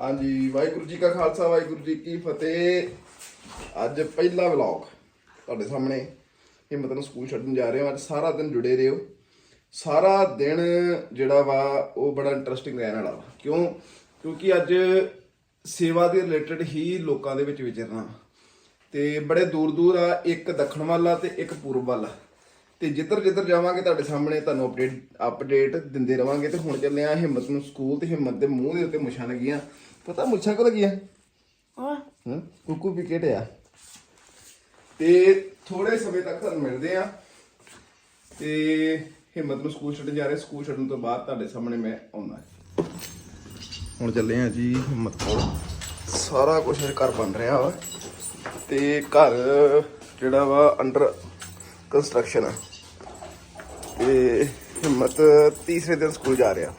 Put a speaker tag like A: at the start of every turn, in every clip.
A: ਹਾਂਜੀ, ਵਾਹਿਗੁਰੂ ਜੀ ਕਾ ਖਾਲਸਾ, ਵਾਹਿਗੁਰੂ ਜੀ ਕੀ ਫਤਿਹ। ਅੱਜ ਪਹਿਲਾ ਵਲੌਗ ਤੁਹਾਡੇ ਸਾਹਮਣੇ। ਹਿੰਮਤ ਨੂੰ ਸਕੂਲ ਛੱਡਣ ਜਾ ਰਹੇ ਹਾਂ। ਅੱਜ ਸਾਰਾ ਦਿਨ ਜੁੜੇ ਰਹੋ। ਸਾਰਾ ਦਿਨ ਜਿਹੜਾ ਵਾ, ਉਹ ਬੜਾ ਇੰਟਰਸਟਿੰਗ ਰਹਿਣ ਵਾਲਾ ਵਾ। ਕਿਉਂ? ਕਿਉਂਕਿ ਅੱਜ ਸੇਵਾ ਦੇ ਰਿਲੇਟਡ ਹੀ ਲੋਕਾਂ ਦੇ ਵਿੱਚ ਵਿਚਰਨਾ। ਤੇ ਬੜੇ ਦੂਰ ਦੂਰ ਆ, ਇੱਕ ਦੱਖਣ ਵੱਲ ਆ ਤੇ ਇੱਕ ਪੂਰਬ ਵੱਲ ਆ। ਤੇ ਜਿੱਧਰ ਜਿੱਧਰ ਜਾਵਾਂਗੇ ਤੁਹਾਡੇ ਸਾਹਮਣੇ, ਤੁਹਾਨੂੰ ਅਪਡੇਟ ਅਪਡੇਟ ਦਿੰਦੇ ਰਵਾਂਗੇ। ਤੇ ਹੁਣ ਚੱਲੇ ਆ ਹਿੰਮਤ ਨੂੰ ਸਕੂਲ ਤੇ ਹਿੰਮਤ ਦੇ ਮੂੰਹ ਦੇ ਉੱਤੇ ਮੁੱਛਾਂ ਲੱਗੀਆਂ। ਪਤਾ ਮੁੱਛਾਂ ਕੋ ਲੱਗੀਆਂ
B: ਹਾਂ
A: ਹਾਂ ਕੁੱਕੂ ਵੀ ਕਿਹੜੇ ਆ। ਤੇ ਥੋੜੇ ਸਮੇਂ ਤੱਕ ਤੁਹਾਨੂੰ ਮਿਲਦੇ ਆ। ਤੇ ਹਿੰਮਤ ਨੂੰ ਸਕੂਲ ਛੱਡਣ ਜਾ ਰਹੇ ਸਕੂਲ ਛੱਡਣ ਤੋਂ ਬਾਅਦ ਤੁਹਾਡੇ ਸਾਹਮਣੇ ਮੈਂ ਆਉਣਾ ਹੁਣ ਚੱਲੇ ਆ ਜੀ ਹਿੰਮਤ ਕੋਲ। ਸਾਰਾ ਕੁਝ ਘਰ ਬਣ ਰਿਹਾ ਵਾ। ਤੇ ਘਰ ਜਿਹੜਾ ਵਾ ਅੰਡਰ ਕੰਸਟਰਕਸ਼ਨ ਆ। ਤੇ ਹਿੰਮਤ ਤੀਸਰੇ ਦਿਨ ਸਕੂਲ ਜਾ ਰਿਹਾ।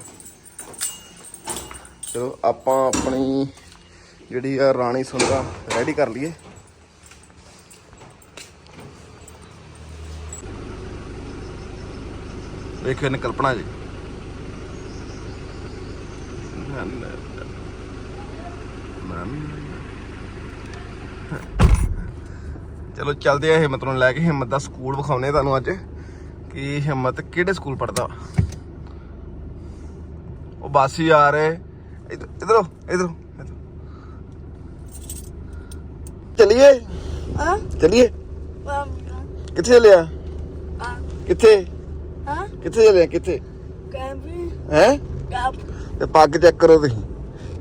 A: ਚਲੋ, ਆਪਾਂ ਆਪਣੀ ਜਿਹੜੀ ਆ ਰਾਣੀ ਸੁੰਦਰਾ ਰੈਡੀ ਕਰ ਲਈਏ। ਵੇਖਿਓ ਇਹਨੇ ਕਲਪਨਾ ਜੀ। ਚਲੋ, ਚੱਲਦੇ ਆ ਹਿੰਮਤ ਨੂੰ ਲੈ ਕੇ। ਹਿੰਮਤ ਦਾ ਸਕੂਲ ਵਿਖਾਉਨੇ ਤੁਹਾਨੂੰ ਅੱਜ, ਕਿ ਹਿੰਮਤ ਕਿਹੜੇ ਸਕੂਲ ਪੜਦਾ ਉਹ ਬਾਸੀ ਆ ਰਹੇ ਇਧਰ ਇਧਰੋ ਇਧਰੋ ਚਲਿਏ?
B: ਹਾਂ?
A: ਚਲਿਏ?
B: ਹਾਂ।
A: ਕਿੱਥੇ ਚੱਲਿਆ
B: ਹਾਂ।
A: ਕਿੱਥੇ?
B: ਹਾਂ?
A: ਕਿੱਥੇ ਚੱਲਿਆ ਕਿੱਥੇ?
B: ਕੈਂਪੀ।
A: ਹੈ?
B: ਕੈਂਪ।
A: ਤੇ ਪੱਗ ਚੈੱਕ ਕਰੋ ਤੁਸੀਂ।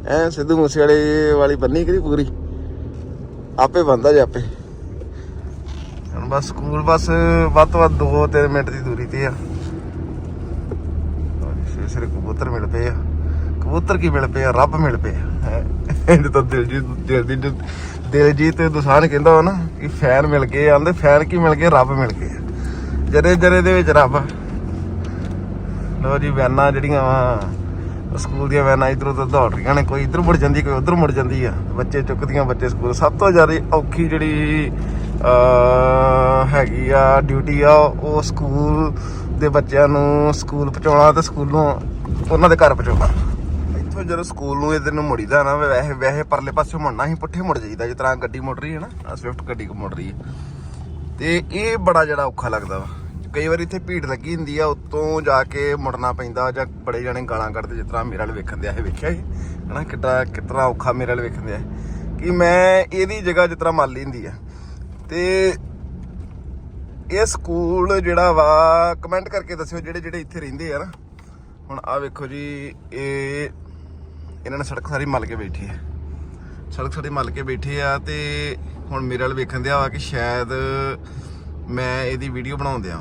A: ਐ ਸਿੱਧੂ ਮੂਸੇ ਵਾਲੇ ਵਾਲੀ ਬੰਨੀ ਕਰੀ ਪੂਰੀ। ਆਪੇ ਬੰਦਾ ਜੇ ਆਪੇ। ਹੁਣ ਬਸ ਸਕੂਲ ਬਸ ਵੱਧ ਤੋਂ ਵੱਧ 2-3 ਮਿੰਟ ਦੀ ਦੂਰੀ ਤੇ ਆ। ਸਿਰ ਸਿਰ ਕਬੂਤਰ ਮਿਲ ਪਏ ਆ। ਕਬੂਤਰ ਕੀ ਮਿਲ ਪਏ ਆ? ਰੱਬ ਮਿਲ ਪਏ ਆ। ਹੈਂ। ਇਹ ਤਾਂ ਦਿਲਜੀਤ ਦਿਲ ਦਿਲਜੀਤ ਦੁਸਾਨ ਕਹਿੰਦਾ ਵਾ ਨਾ ਕਿ ਫੈਨ ਮਿਲ ਗਏ ਆਂਦੇ ਫੈਨ ਕੀ ਮਿਲ ਗਏ? ਰੱਬ ਮਿਲ ਗਏ ਜਰੇ ਜਰੇ ਦੇ ਵਿੱਚ ਰੱਬ ਲੋ ਜੀ, ਵੈਨਾਂ ਜਿਹੜੀਆਂ ਵਾ, ਸਕੂਲ ਦੀਆਂ ਵੈਨਾਂ ਇਧਰੋਂ ਉਧਰ ਦੌੜ ਰਹੀਆਂ ਨੇ। ਕੋਈ ਇਧਰ ਮੁੜ ਜਾਂਦੀ, ਕੋਈ ਉਧਰ ਮੁੜ ਜਾਂਦੀ ਆ। ਬੱਚੇ ਚੁੱਕਦੀਆਂ ਬੱਚੇ ਸਕੂਲ। ਸਭ ਤੋਂ ਜ਼ਿਆਦਾ ਔਖੀ ਜਿਹੜੀ ਹੈਗੀ ਆ ਡਿਊਟੀ ਆ, ਉਹ ਸਕੂਲ ਦੇ ਬੱਚਿਆਂ ਨੂੰ ਸਕੂਲ ਪਹੁੰਚਾਉਣਾ ਤੇ ਸਕੂਲੋਂ ਉਹਨਾਂ ਦੇ ਘਰ ਪਹੁੰਚਾਉਣਾ। ਇੱਥੋਂ ਜਦੋਂ ਸਕੂਲ ਨੂੰ ਇਹਦੇ ਨੂੰ ਮੁੜੀਦਾ ਨਾ ਵੈਸੇ ਵੈਸੇ ਪਰਲੇ ਪਾਸੇ ਮੁੜਨਾ ਹੀ ਪੁੱਠੇ ਮੁੜ ਜਾਈਦਾ, ਜਿਸ ਤਰ੍ਹਾਂ ਗੱਡੀ ਮੁੜ ਰਹੀ ਹੈ ਨਾ ਸਵਿਫਟ ਗੱਡੀ ਮੁੜ ਰਹੀ ਹੈ। ਤੇ ਇਹ ਬੜਾ ਜਿਹੜਾ ਔਖਾ ਲੱਗਦਾ ਵਾ। ਕਈ ਵਾਰੀ ਇੱਥੇ ਭੀੜ ਲੱਗੀ ਹੁੰਦੀ ਆ, ਉੱਤੋਂ ਜਾ ਕੇ ਮੁੜਨਾ ਪੈਂਦਾ ਜਾਂ ਬੜੇ ਜਣੇ ਗਾਲਾਂ ਕੱਢਦੇ, ਜਿਸ ਤਰ੍ਹਾਂ ਮੇਰੇ ਵਾਲ ਵੇਖਣ ਦਿਆ ਇਹ ਵੇਖਿਆ ਇਹ? ਹਨਾ, ਕਿੱਡਾ, ਕਿਤਨਾ ਔਖਾ ਮੇਰੇ ਵਾਲ ਵੇਖਣ ਦਿਆ ਕਿ ਮੈਂ ਇਹਦੀ ਜਗ੍ਹਾ ਜਿਸ ਤਰ੍ਹਾਂ ਮੰਨ ਲੈਂਦੀ ਆ। ਤੇ ਇਹ ਸਕੂਲ ਜਿਹੜਾ ਵਾ ਕਮੈਂਟ ਕਰਕੇ ਦੱਸਿਓ ਜਿਹੜੇ ਜਿਹੜੇ ਇੱਥੇ ਰਹਿੰਦੇ ਆ ਨਾ। ਹੁਣ ਆ ਵੇਖੋ ਜੀ, ਇਹ ਇਹਨਾਂ ਨੇ ਸੜਕ ਸਾਰੀ ਮਲ ਕੇ ਬੈਠੀ ਹੈ। ਸੜਕ ਸਾਰੀ ਮਲ ਕੇ ਬੈਠੇ ਆ ਤੇ ਹੁਣ ਮੇਰੇ ਵਾਲ ਵੇਖਣ ਦਿਆ ਵਾ ਕਿ ਸ਼ਾਇਦ ਮੈਂ ਇਹਦੀ ਵੀਡੀਓ ਬਣਾਉਣ ਦਿਆਂ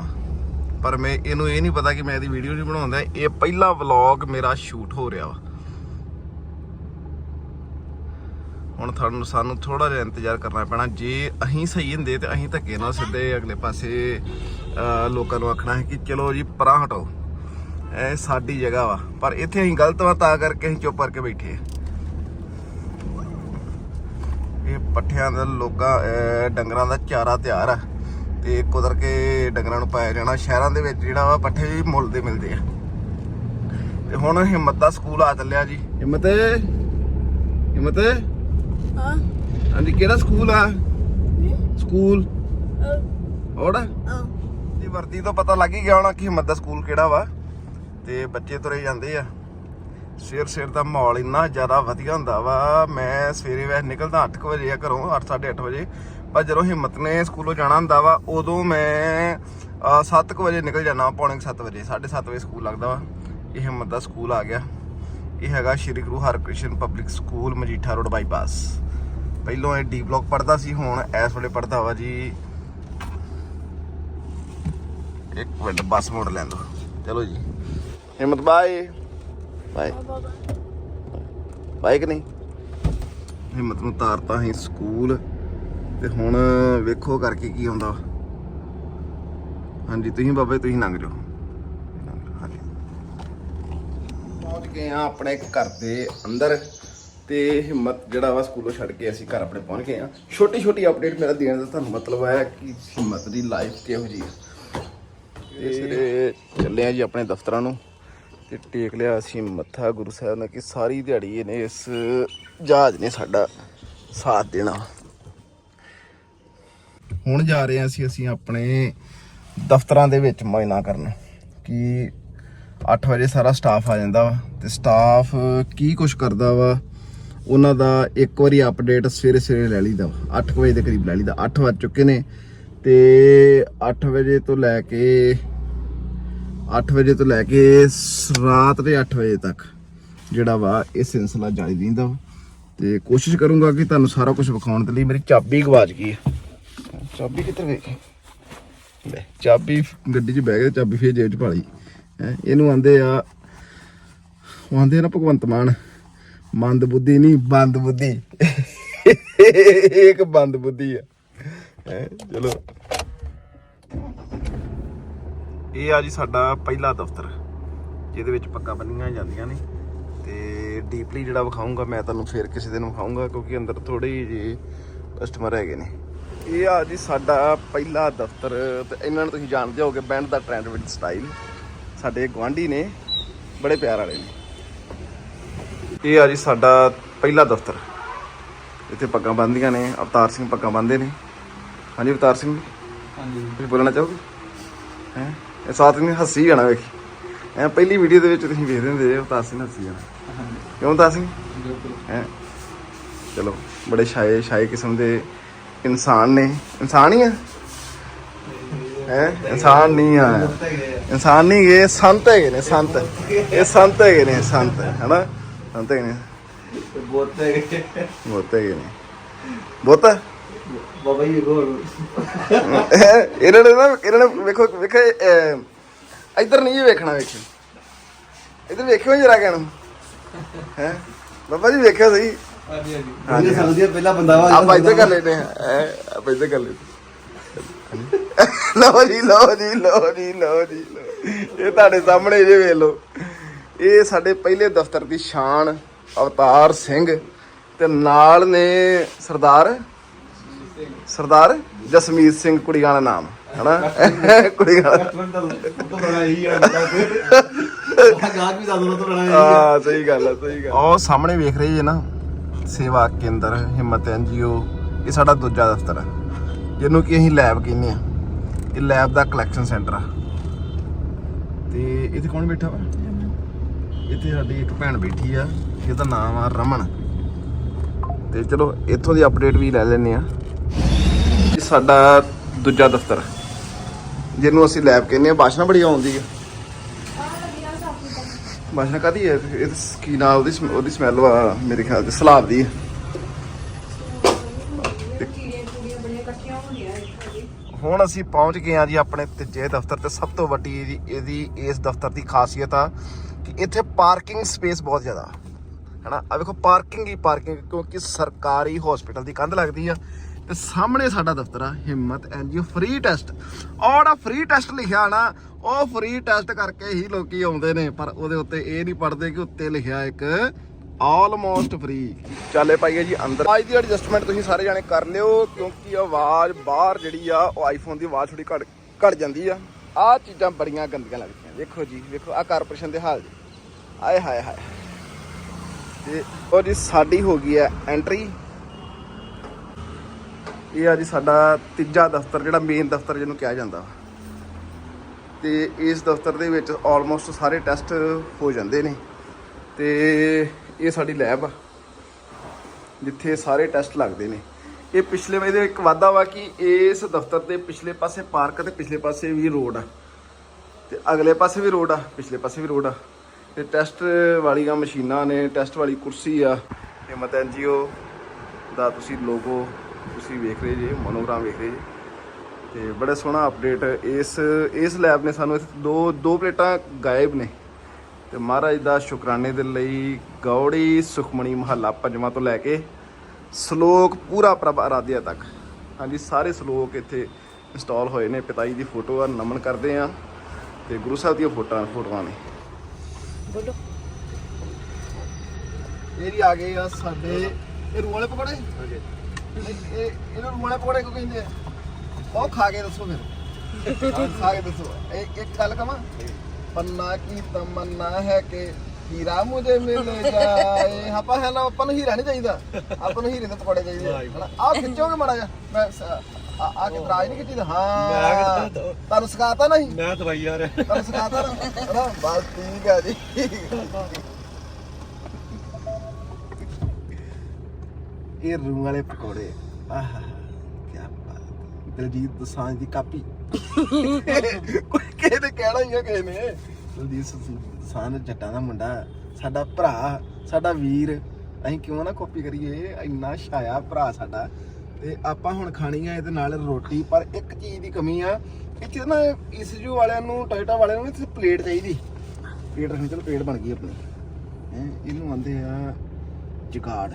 A: ਪਰ ਮੈਂ ਇਹਨੂੰ ਇਹ ਨਹੀਂ ਪਤਾ ਕਿ ਮੈਂ ਇਹਦੀ ਵੀਡੀਓ ਨਹੀਂ ਬਣਾਉਂਦਾ ਇਹ ਪਹਿਲਾ ਵਲੌਗ ਮੇਰਾ ਸ਼ੂਟ ਹੋ ਰਿਹਾ ਵਾ। ਹੁਣ ਤੁਹਾਨੂੰ ਸਾਨੂੰ ਥੋੜਾ ਜਿਹਾ ਇੰਤਜ਼ਾਰ ਕਰਨਾ ਪੈਣਾ। ਜੇ ਅਸੀਂ ਸਹੀ ਹੁੰਦੇ ਤੇ ਅਸੀਂ ਧੱਕੇ ਨਾਲ ਸਿੱਧੇ ਅਗਲੇ ਪਾਸੇ ਲੋਕਾਂ ਨੂੰ ਆਖਣਾ ਹੈ ਕਿ ਚਲੋ ਜੀ ਪਰਾਂ ਹਟਾਓ ਇਹ ਸਾਡੀ ਜਗ੍ਹਾ ਵਾ। ਪਰ ਇੱਥੇ ਅਸੀਂ ਗਲਤ ਵਾ ਤਾਂ ਕਰਕੇ ਅਸੀਂ ਚੁੱਪ ਕਰਕੇ ਬੈਠੇ ਆ। ਇਹ ਪੱਠਿਆਂ ਦਾ ਲੋਕਾਂ ਡੰਗਰਾਂ ਦਾ ਚਾਰਾ ਤਿਆਰ ਆ। ਤੇ ਕੁਦਰ ਕੇ ਡੰਗਰਾਂ ਨੂੰ ਪਾਇਆ ਜਾਣਾ। ਸ਼ਹਿਰਾਂ ਦੇ ਵਿੱਚ ਜਿਹੜਾ ਵਾ ਪੱਠੇ ਵੀ ਮੁੱਲ ਦੇ ਮਿਲਦੇ ਆ। ਤੇ ਹੁਣ ਹਿੰਮਤ ਦਾ ਸਕੂਲ ਆ ਚੱਲਿਆ ਜੀ। ਹਿੰਮਤ? ਹਿੰਮਤ?
B: ਹਾਂ।
A: ਹਾਂਜੀ ਕਿਹੜਾ ਸਕੂਲ ਆ? ਸਕੂਲ? ਔੜ
B: ਹਾਂ।
A: ਦੀ ਵਰਦੀ ਤੋਂ ਪਤਾ ਲੱਗ ਹੀ ਗਿਆ ਹੋਣਾ ਕਿ ਹਿੰਮਤ ਦਾ ਸਕੂਲ ਕਿਹੜਾ ਵਾ। ਤੇ ਬੱਚੇ ਤੁਰੇ ਜਾਂਦੇ ਆ। ਸਵੇਰ ਸਵੇਰ ਦਾ ਮਾਹੌਲ ਇੰਨਾ ਜ਼ਿਆਦਾ ਵਧੀਆ ਹੁੰਦਾ ਵਾ। ਮੈਂ ਸਵੇਰੇ ਵੈਸੇ ਨਿਕਲਦਾ 8 ਵਜੇ ਆ ਘਰੋਂ 8:30 ਵਜੇ। ਪਰ ਜਦੋਂ ਹਿੰਮਤ ਨੇ ਸਕੂਲੋਂ ਜਾਣਾ ਹੁੰਦਾ ਵਾ, ਉਦੋਂ ਮੈਂ 7 ਵਜੇ ਨਿਕਲ ਜਾਣਾ ਪੌਣੇ 7 ਵਜੇ 7:30 ਵਜੇ ਸਕੂਲ ਲੱਗਦਾ ਵਾ। ਇਹ ਹਿੰਮਤ ਦਾ ਸਕੂਲ ਆ ਗਿਆ। ਇਹ ਹੈਗਾ Shri Guru Harkrishan public school, Majitha road bypass. ਪਹਿਲੋਂ ਇਹ ਡੀ ਬਲਾਕ ਪੜਦਾ ਸੀ, ਹੁਣ ਇਸ ਵੇਲੇ ਪੜਦਾ ਵਾ ਜੀ। ਇੱਕ ਮਿੰਟ, ਬੱਸ ਮੋੜ ਲੈਂਦਾ ਦੋ ਚਲੋ ਜੀ। ਹਿੰਮਤ ਬਾਏ ਬਾਏ ਕਿ ਨਹੀਂ ਹਿੰਮਤ ਨੂੰ ਤਾਰਤਾ ਸੀ ਸਕੂਲ ਤੇ ਹੁਣ ਵੇਖੋ ਕਰਕੇ ਕੀ ਆਉਂਦਾ ਹਾਂਜੀ ਤੁਸੀਂ ਬਾਬੇ ਤੁਸੀਂ ਲੰਘ ਜਾਓ। ਪਹੁੰਚ ਗਏ ਆ ਆਪਣੇ ਘਰ ਦੇ ਅੰਦਰ ਤੇ ਹਿੰਮਤ ਜਿਹੜਾ ਵਾ ਸਕੂਲੋਂ ਛੱਡ ਕੇ ਅਸੀਂ ਘਰ ਆਪਣੇ ਪਹੁੰਚ ਗਏ ਆ ਛੋਟੀ ਛੋਟੀ ਅਪਡੇਟ ਮੇਰਾ ਦੇਣ ਦਾ ਤੁਹਾਨੂੰ ਮਤਲਬ ਹੈ ਕਿ ਹਿੰਮਤ ਦੀ ਲਾਈਫ ਕਿਹੋ ਜੀ ਹੈ ਤੇ ਚੱਲੇ ਆ ਜੀ ਆਪਣੇ ਦਫ਼ਤਰਾਂ ਨੂੰ। ਤੇ ਟੇਕ ਲਿਆ ਅਸੀਂ ਮੱਥਾ ਗੁਰੂ ਸਾਹਿਬ ਨੇ ਕਿ ਸਾਰੀ ਦਿਹਾੜੀ ਇਹਨੇ ਇਸ ਜਹਾਜ਼ ਨੇ ਸਾਡਾ ਸਾਥ ਦੇਣਾ। ਹੁਣ ਜਾ ਰਹੇ ਹਾਂ ਅਸੀਂ ਅਸੀਂ ਆਪਣੇ ਦਫ਼ਤਰਾਂ ਦੇ ਵਿੱਚ ਮਾਇਨਾ ਕਰਨ ਕਿ 8 ਵਜੇ ਸਾਰਾ ਸਟਾਫ ਆ ਜਾਂਦਾ ਵਾ ਤੇ ਸਟਾਫ ਕੀ ਕੁਝ ਕਰਦਾ ਵਾ, ਉਹਨਾਂ ਦਾ ਇੱਕ ਵਾਰੀ ਅਪਡੇਟ ਸਵੇਰੇ ਸਵੇਰੇ ਲੈ ਲਈਦਾ ਵਾ 8 ਵਜੇ ਦੇ ਕਰੀਬ ਲੈ ਲਈਦਾ 8 ਵੱਜ ਚੁੱਕੇ ਨੇ ਤੇ 8 ਵਜੇ ਤੋਂ ਲੈ ਕੇ 8 ਵਜੇ ਤੋਂ ਲੈ ਕੇ ਰਾਤ ਦੇ 8 ਵਜੇ ਤੱਕ ਜਿਹੜਾ ਵਾ ਇਹ ਸਿਲਸਿਲਾ ਜਾਰੀ ਰਹਿੰਦਾ ਵਾ। ਤੇ ਕੋਸ਼ਿਸ਼ ਕਰੂੰਗਾ ਕਿ ਤੁਹਾਨੂੰ ਸਾਰਾ ਕੁਝ ਵਿਖਾਉਣ ਦੇ ਲਈ ਮੇਰੀ ਚਾਬੀ ਗਵਾਚ ਗਈ ਹੈ। ਚਾਬੀ ਕਿੱਧਰ ਗਈ? ਲੈ, ਚਾਬੀ ਗੱਡੀ 'ਚ ਬਹਿ ਗਈ ਚਾਬੀ ਫੇਰ ਜੇਬ 'ਚ ਪਾ ਲਈ। ਇਹਨੂੰ ਆਂਦੇ ਆ, ਉਹ ਆਂਦੇ ਆ ਨਾ ਭਗਵੰਤ ਮਾਨ, ਮੰਦ ਬੁੱਧੀ ਨਹੀਂ, ਬੰਦ ਬੁੱਧੀ। ਇੱਕ ਬੰਦ ਬੁੱਧੀ ਆ। ਹੈ, ਚਲੋ। ਇਹ ਆ ਜੀ ਸਾਡਾ ਪਹਿਲਾ ਦਫ਼ਤਰ ਜਿਹਦੇ ਵਿੱਚ ਪੱਕਾ ਬੰਨੀਆਂ ਜਾਂਦੀਆਂ ਨੇ। ਤੇ ਡੀਪਲੀ ਜਿਹੜਾ ਵਿਖਾਉਂਗਾ ਮੈਂ ਤੁਹਾਨੂੰ ਫੇਰ ਕਿਸੇ ਦਿਨ ਵਿਖਾਉਂਗਾ ਕਿਉਂਕਿ ਅੰਦਰ ਥੋੜੇ ਜਿਹੇ ਕਸਟਮਰ ਹੈਗੇ ਨੇ। ਇਹ ਆ ਜੀ ਸਾਡਾ ਪਹਿਲਾ ਦਫ਼ਤਰ ਤੇ ਇਹਨਾਂ ਨੂੰ ਤੁਸੀਂ ਜਾਣਦੇ ਹੋਗੇ ਬੈਂਡ ਦਾ ਟ੍ਰੈਂਡ ਵਿਦ ਸਟਾਈਲ ਸਾਡੇ ਗਵਾਂਢੀ ਨੇ ਬੜੇ ਪਿਆਰ ਵਾਲੇ ਨੇ। ਇਹ ਆ ਜੀ ਸਾਡਾ ਪਹਿਲਾ ਦਫ਼ਤਰ। ਇੱਥੇ ਪੱਗਾਂ ਬੰਨ੍ਹਦੀਆਂ ਨੇ ਅਵਤਾਰ ਸਿੰਘ ਪੱਗਾਂ ਬੰਨ੍ਹਦੇ ਨੇ। ਹਾਂਜੀ ਅਵਤਾਰ ਸਿੰਘ
C: ਹਾਂਜੀ।
A: ਤੁਸੀਂ ਬੋਲਣਾ ਚਾਹੋਗੇ? ਹੈ? ਇਹ ਸਾਥ ਨੇ ਹੱਸੀ ਜਾਣਾ ਵੇਖੀ। ਐ ਪਹਿਲੀ ਵੀਡੀਓ ਦੇ ਵਿੱਚ ਤੁਸੀਂ ਵੇਖਦੇ ਹੁੰਦੇ ਜੇ ਅਵਤਾਰ ਸਿੰਘ ਹੱਸੀ ਜਾਣਾ। ਕਿਉਂ ਸਿੰਘ
C: ਬਿਲਕੁਲ।
A: ਹੈ? ਚਲੋ ਬੜੇ ਸ਼ਾਏ ਸ਼ਾਏ ਕਿਸਮ ਦੇ ਇਨਸਾਨ ਨੇ। ਇਨਸਾਨ ਹੀ ਆ? ਹੈ? ਇਨਸਾਨ ਨਹੀਂ ਆ। ਇਨਸਾਨ ਨਹੀਂ ਗਏ ਸੰਤ ਹੈਗੇ ਨੇ ਸੰਤ। ਇਹ ਸੰਤ ਹੈਗੇ ਨੇ ਸੰਤ ਹਨਾ? ਸੰਤ ਹੈਗੇ ਨੇ।
C: ਬਹੁਤ ਹੈ
A: ਬਹੁਤ ਹੈਗੇ ਨੇ। ਬਹੁਤ
C: ਬਾਬਾ ਜੀ ਕੋਲ
A: ਇਹਨਾਂ ਨੇ ਨਾ ਇਹਨਾਂ ਨੇ ਵੇਖੋ ਵੇਖੋ ਇੱਧਰ ਨਹੀਂ ਵੇਖਣਾ ਵੇਖੋ ਇੱਧਰ ਵੇਖਿਓ ਜਰਾ ਕਹਿਣ ਹੈ? ਬਾਬਾ ਜੀ ਵੇਖਿਓ ਸਹੀ।
C: ਹਾਂਜੀ ਹਾਂਜੀ। ਇਹ ਪਹਿਲਾ ਬੰਦਾ ਵਾ
A: ਆਪਾਂ ਇੱਧਰ ਕਰ ਲੈਨੇ ਆ ਆਪਾਂ ਇੱਧਰ ਕਰ ਲੈਨੇ ਲਓ ਜੀ ਲਓ ਜੀ ਲਓ ਜੀ ਲਓ ਜੀ। ਇਹ ਤੁਹਾਡੇ ਸਾਹਮਣੇ ਜੇ ਵੇਖ ਲਓ। ਇਹ ਸਾਡੇ ਪਹਿਲੇ ਦਫ਼ਤਰ ਦੀ ਸ਼ਾਨ ਅਵਤਾਰ ਸਿੰਘ ਤੇ ਨਾਲ ਨੇ ਸਰਦਾਰ ਸਰਦਾਰ ਜਸਮੀਤ ਸਿੰਘ ਕੁੜੀਆਂ ਦਾ ਨਾਮ ਹਨਾ? ਕੁੜੀਆਂ ਦਾ
C: ਕਸਟਮਰ ਤਾਂ ਤੋਂ ਬਣਾ ਹੀ ਆ ਗਾਹਕ ਵੀ ਜ਼ਿਆਦਾ ਤੋਂ ਬਣਾ
A: ਆ। ਸਹੀ ਗੱਲ ਆ ਸਹੀ ਗੱਲ ਉਹ ਸਾਹਮਣੇ ਵੇਖ ਰਹੇ ਜੇ ਨਾ ਸੇਵਾ ਕੇਂਦਰ ਹਿੰਮਤ ਐਨਜੀਓ ਇਹ ਸਾਡਾ ਦੂਜਾ ਦਫ਼ਤਰ ਆ। ਜਿਹਨੂੰ ਕਿ ਅਸੀਂ ਲੈਬ ਕਹਿੰਦੇ ਆ। ਇਹ ਲੈਬ ਦਾ ਕਲੈਕਸ਼ਨ ਸੈਂਟਰ ਆ। ਤੇ ਇੱਥੇ ਕੌਣ ਬੈਠਾ ਵਾ? ਇੱਥੇ ਸਾਡੀ ਇੱਕ ਭੈਣ ਬੈਠੀ ਆ ਜਿਹਦਾ ਨਾਮ ਆ ਰਮਨ। ਤੇ ਚਲੋ ਇੱਥੋਂ ਦੀ ਅਪਡੇਟ ਵੀ ਲੈ ਲੈਨੇ ਆ। ਸਾਡਾ ਦੂਜਾ ਦਫ਼ਤਰ। ਜਿਹਨੂੰ ਅਸੀਂ ਲੈਬ ਕਹਿੰਦੇ ਆ ਬਾਸ਼ਨਾ ਬੜੀ ਆਉਂਦੀ ਆ। ਬਾਸ਼ਨਾ ਕਾਦੀ ਹੈ ਇਹ ਕੀ ਨਾਲ ਉਹਦੀ ਸਮੈ- ਉਹਦੀ ਸਮੈਲ ਵਾ ਮੇਰੇ ਖਿਆਲ ਤੇ ਸਲਾਬ ਦੀ ਹੈ ਹੁਣ ਅਸੀਂ ਪਹੁੰਚ ਗਏ ਆ ਜੀ ਆਪਣੇ ਤੀਜੇ ਦਫ਼ਤਰ ਤੇ, ਸਭ ਤੋਂ ਵੱਡੀ ਇਹਦੀ ਇਹਦੀ, ਇਸ ਦਫ਼ਤਰ ਦੀ ਖਾਸੀਅਤ ਆ ਕਿ ਇੱਥੇ ਪਾਰਕਿੰਗ ਸਪੇਸ ਬਹੁਤ ਜ਼ਿਆਦਾ। ਹਨਾ? ਆ ਵੇਖੋ, ਪਾਰਕਿੰਗ ਹੀ ਪਾਰਕਿੰਗ, ਕਿਉਂਕਿ ਸਰਕਾਰੀ ਹਸਪੀਟਲ ਦੀ ਕੰਧ ਲੱਗਦੀ ਆ। ਤੇ ਸਾਹਮਣੇ ਸਾਡਾ ਦਫ਼ਤਰ ਆ, ਹਿੰਮਤ ਐਨਜੀਓ ਫ੍ਰੀ ਟੈਸਟ ਔੜਾ ਫ੍ਰੀ ਟੈਸਟ ਲਿਖਿਆ ਨਾ, ਉਹ ਫ੍ਰੀ ਟੈਸਟ ਕਰਕੇ ਹੀ ਲੋਕੀ ਆਉਂਦੇ ਨੇ, ਪਰ ਉਹਦੇ ਉੱਤੇ ਇਹ ਨਹੀਂ ਪੜਦੇ ਕਿ ਉੱਤੇ ਲਿਖਿਆ ਇੱਕ ਆਲਮੋਸਟ ਫ੍ਰੀ ਚੱਲੇ ਪਾਈਏ ਜੀ ਅੰਦਰ। ਅੱਜ ਦੀ ਐਡਜਸਟਮੈਂਟ ਤੁਸੀਂ ਸਾਰੇ ਜਾਣੇ ਕਰ ਲਿਓ, ਕਿਉਂਕਿ ਆਵਾਜ਼ ਬਾਹਰ ਜਿਹੜੀ ਆ, ਉਹ ਆਈਫੋਨ ਦੀ ਆਵਾਜ਼ ਥੋੜੀ ਘਟ ਘਟ ਜਾਂਦੀ ਆ। ਆਹ ਚੀਜ਼ਾਂ ਬੜੀਆਂ ਗੰਦੀਆਂ ਲੱਗਦੀਆਂ, ਦੇਖੋ ਜੀ ਵੇਖੋ ਆ ਕਾਰਪੋਰੇਸ਼ਨ ਦੇ ਹਾਲ ਜੀ। ਆਏ ਹਾਏ ਹਾਏ। ਤੇ ਉਹ ਜੀ ਸਾਡੀ ਹੋ ਗਈ ਹੈ ਐਂਟਰੀ ਇਹ ਆ ਜੀ ਸਾਡਾ ਤੀਜਾ ਦਫ਼ਤਰ, ਜਿਹੜਾ ਮੇਨ ਦਫ਼ਤਰ ਜਿਹਨੂੰ ਕਿਹਾ ਜਾਂਦਾ। ਤੇ ਇਸ ਦਫ਼ਤਰ ਦੇ ਵਿੱਚ ਆਲਮੋਸਟ ਸਾਰੇ ਟੈਸਟ ਹੋ ਜਾਂਦੇ ਨੇ। ਤੇ ਇਹ ਸਾਡੀ ਲੈਬ ਆ, ਜਿੱਥੇ ਸਾਰੇ ਟੈਸਟ ਲੱਗਦੇ ਨੇ। ਇਹ ਪਿਛਲੇ ਇਹਦੇ ਇੱਕ ਵਾਧਾ ਵਾ ਕਿ ਇਸ ਦਫ਼ਤਰ ਦੇ ਪਿਛਲੇ ਪਾਸੇ ਪਾਰਕ ਤੇ ਪਿਛਲੇ ਪਾਸੇ ਵੀ ਰੋਡ ਆ। ਤੇ ਅਗਲੇ ਪਾਸੇ ਵੀ ਰੋਡ ਆ, ਪਿਛਲੇ ਪਾਸੇ ਵੀ ਰੋਡ ਆ। ਤੇ ਟੈਸਟ ਵਾਲੀਆਂ ਮਸ਼ੀਨਾਂ ਨੇ ਟੈਸਟ ਵਾਲੀ ਕੁਰਸੀ ਆ। ਹਿੰਮਤ ਐਨਜੀਓ ਦਾ ਤੁਸੀਂ ਲੋਗੋ ਤੁਸੀਂ ਵੇਖ ਰਹੇ ਜੇ ਮੋਨੋਗ੍ਰਾਮ ਵੇਖ ਰਹੇ ਜੇ। ਤੇ ਬੜਾ ਸੋਹਣਾ ਅਪਡੇਟ ਇਸ ਇਸ ਲੈਬ ਨੇ ਸਾਨੂੰ ਦੋ ਦੋ ਪਲੇਟਾਂ ਗਾਇਬ ਨੇ। ਤੇ ਮਹਾਰਾਜ ਦਾ ਸ਼ੁਕਰਾਨੇ ਦੇ ਲਈ ਗੌੜੀ ਸੁਖਮਣੀ ਮਹੱਲਾ ਪੰਜਵਾਂ ਤੋਂ ਲੈ ਕੇ ਸ਼ਲੋਕ ਪੂਰਾ ਪ੍ਰਭ ਆਰਾਧਿਆ ਤੱਕ। ਹਾਂਜੀ ਸਾਰੇ ਸ਼ਲੋਕ ਇੱਥੇ ਇੰਸਟਾਲ ਹੋਏ ਨੇ। ਪਿਤਾਈ ਦੀ ਫੋਟੋ ਆ ਨਮਨ ਕਰਦੇ ਆ ਤੇ ਗੁਰੂ ਸਾਹਿਬ ਦੀਆਂ ਫੋਟੋਆਂ ਫੋਟੋਆਂ ਨੇ।
B: ਬੋਲੋ।
A: ਇਹ ਵੀ ਆ ਗਏ ਆ ਸਾਡੇ ਇਹ ਰੂ ਵਾਲੇ ਪਕੌੜੇ? ਇਹ- ਇਹ- ਇਹਨੂੰ ਰੂਣੇ ਪਕੌੜੇ ਕਿਉਂ ਕਹਿੰਦੇ ਆ? ਉਹ ਖਾ ਕੇ ਦੱਸੋ ਫਿਰ। ਖਾ ਕੇ ਦੱਸੋ। ਇਹ ਇੱਕ ਗੱਲ ਕਵਾਂ? ਪੰਨਾ ਕੀ ਤਮੰਨਾ ਹੈ ਕਿ ਹੀਰਾ ਮੁਝੇ ਮਿਲ ਜਾਏ। ਆਪਾਂ ਹੈ ਨਾ ਆਪਾਂ ਨੂੰ ਹੀਰਾ ਨਹੀਂ ਚਾਹੀਦਾ। ਆਪਾਂ ਨੂੰ ਹੀਰੇ ਦੇ ਪਕੌੜੇ ਚਾਹੀਦੇ ਆ। ਹਨਾ? ਆਹ ਖਿੱਚੋਗੇ ਮੜਾ ਜਾ ਮੈਂ ਸ- ਆ- ਆ ਕੇ ਤਰਾਜ ਨਹੀਂ ਕੀਤੀ ਤਾਂ?
C: ਮੈਂ
A: ਹਾਂ
C: ਕਿੱਦਾਂ-
A: ਤੁਹਾਨੂੰ ਸਿਖਾਤਾ ਨਹੀਂ?
C: ਮੈਂ ਦਵਾਈ ਯਾਰ।
A: ਤੁਹਾਨੂੰ ਸਿਖਾਤਾ ਨਾ? ਹਨਾ? ਬਸ ਠੀਕ ਆ ਜੀ। ਇਹ ਰੂੰ ਵਾਲੇ ਪਕੌੜੇ। ਆਹਾ ਕੀ ਬਾਤ ਦਲਜੀਤ ਦੋਸਾਂਝ ਦੀ ਕਾਪੀ। ਕੋਈ ਕਿਸੇ ਨੇ ਕਹਿਣਾ ਹੀ ਆ ਕਿਸੇ ਨੇ? ਦਲਜੀਤ ਦੋਸਾਂਝ ਜੱਟਾਂ ਦਾ ਮੁੰਡਾ, ਸਾਡਾ ਭਰਾ, ਸਾਡਾ ਵੀਰ। ਅਸੀਂ ਕਿਉਂ ਨਾ ਕਾਪੀ ਕਰੀਏ? ਇੰਨਾ ਛਾਇਆ ਭਰਾ ਸਾਡਾ। ਤੇ ਆਪਾਂ ਹੁਣ ਖਾਣੀ ਆ ਇਹਦੇ ਨਾਲ ਰੋਟੀ, ਪਰ ਇੱਕ ਚੀਜ਼ ਦੀ ਕਮੀ ਆ ਇੱਥੇ ਨਾ ਇਸਜੂ ਵਾਲਿਆਂ ਨੂੰ, ਟੋਇਟਾ ਵਾਲਿਆਂ ਨੂੰ ਪਲੇਟ ਚਾਹੀਦੀ। ਪਲੇਟ ਰੱਖਣੀ, ਚਲੋ ਪਲੇਟ ਬਣ ਗਈ ਆਪਣੀ। ਹੈ, ਇਹਨੂੰ ਆਂਦੇ ਆ ਜਗਾੜ।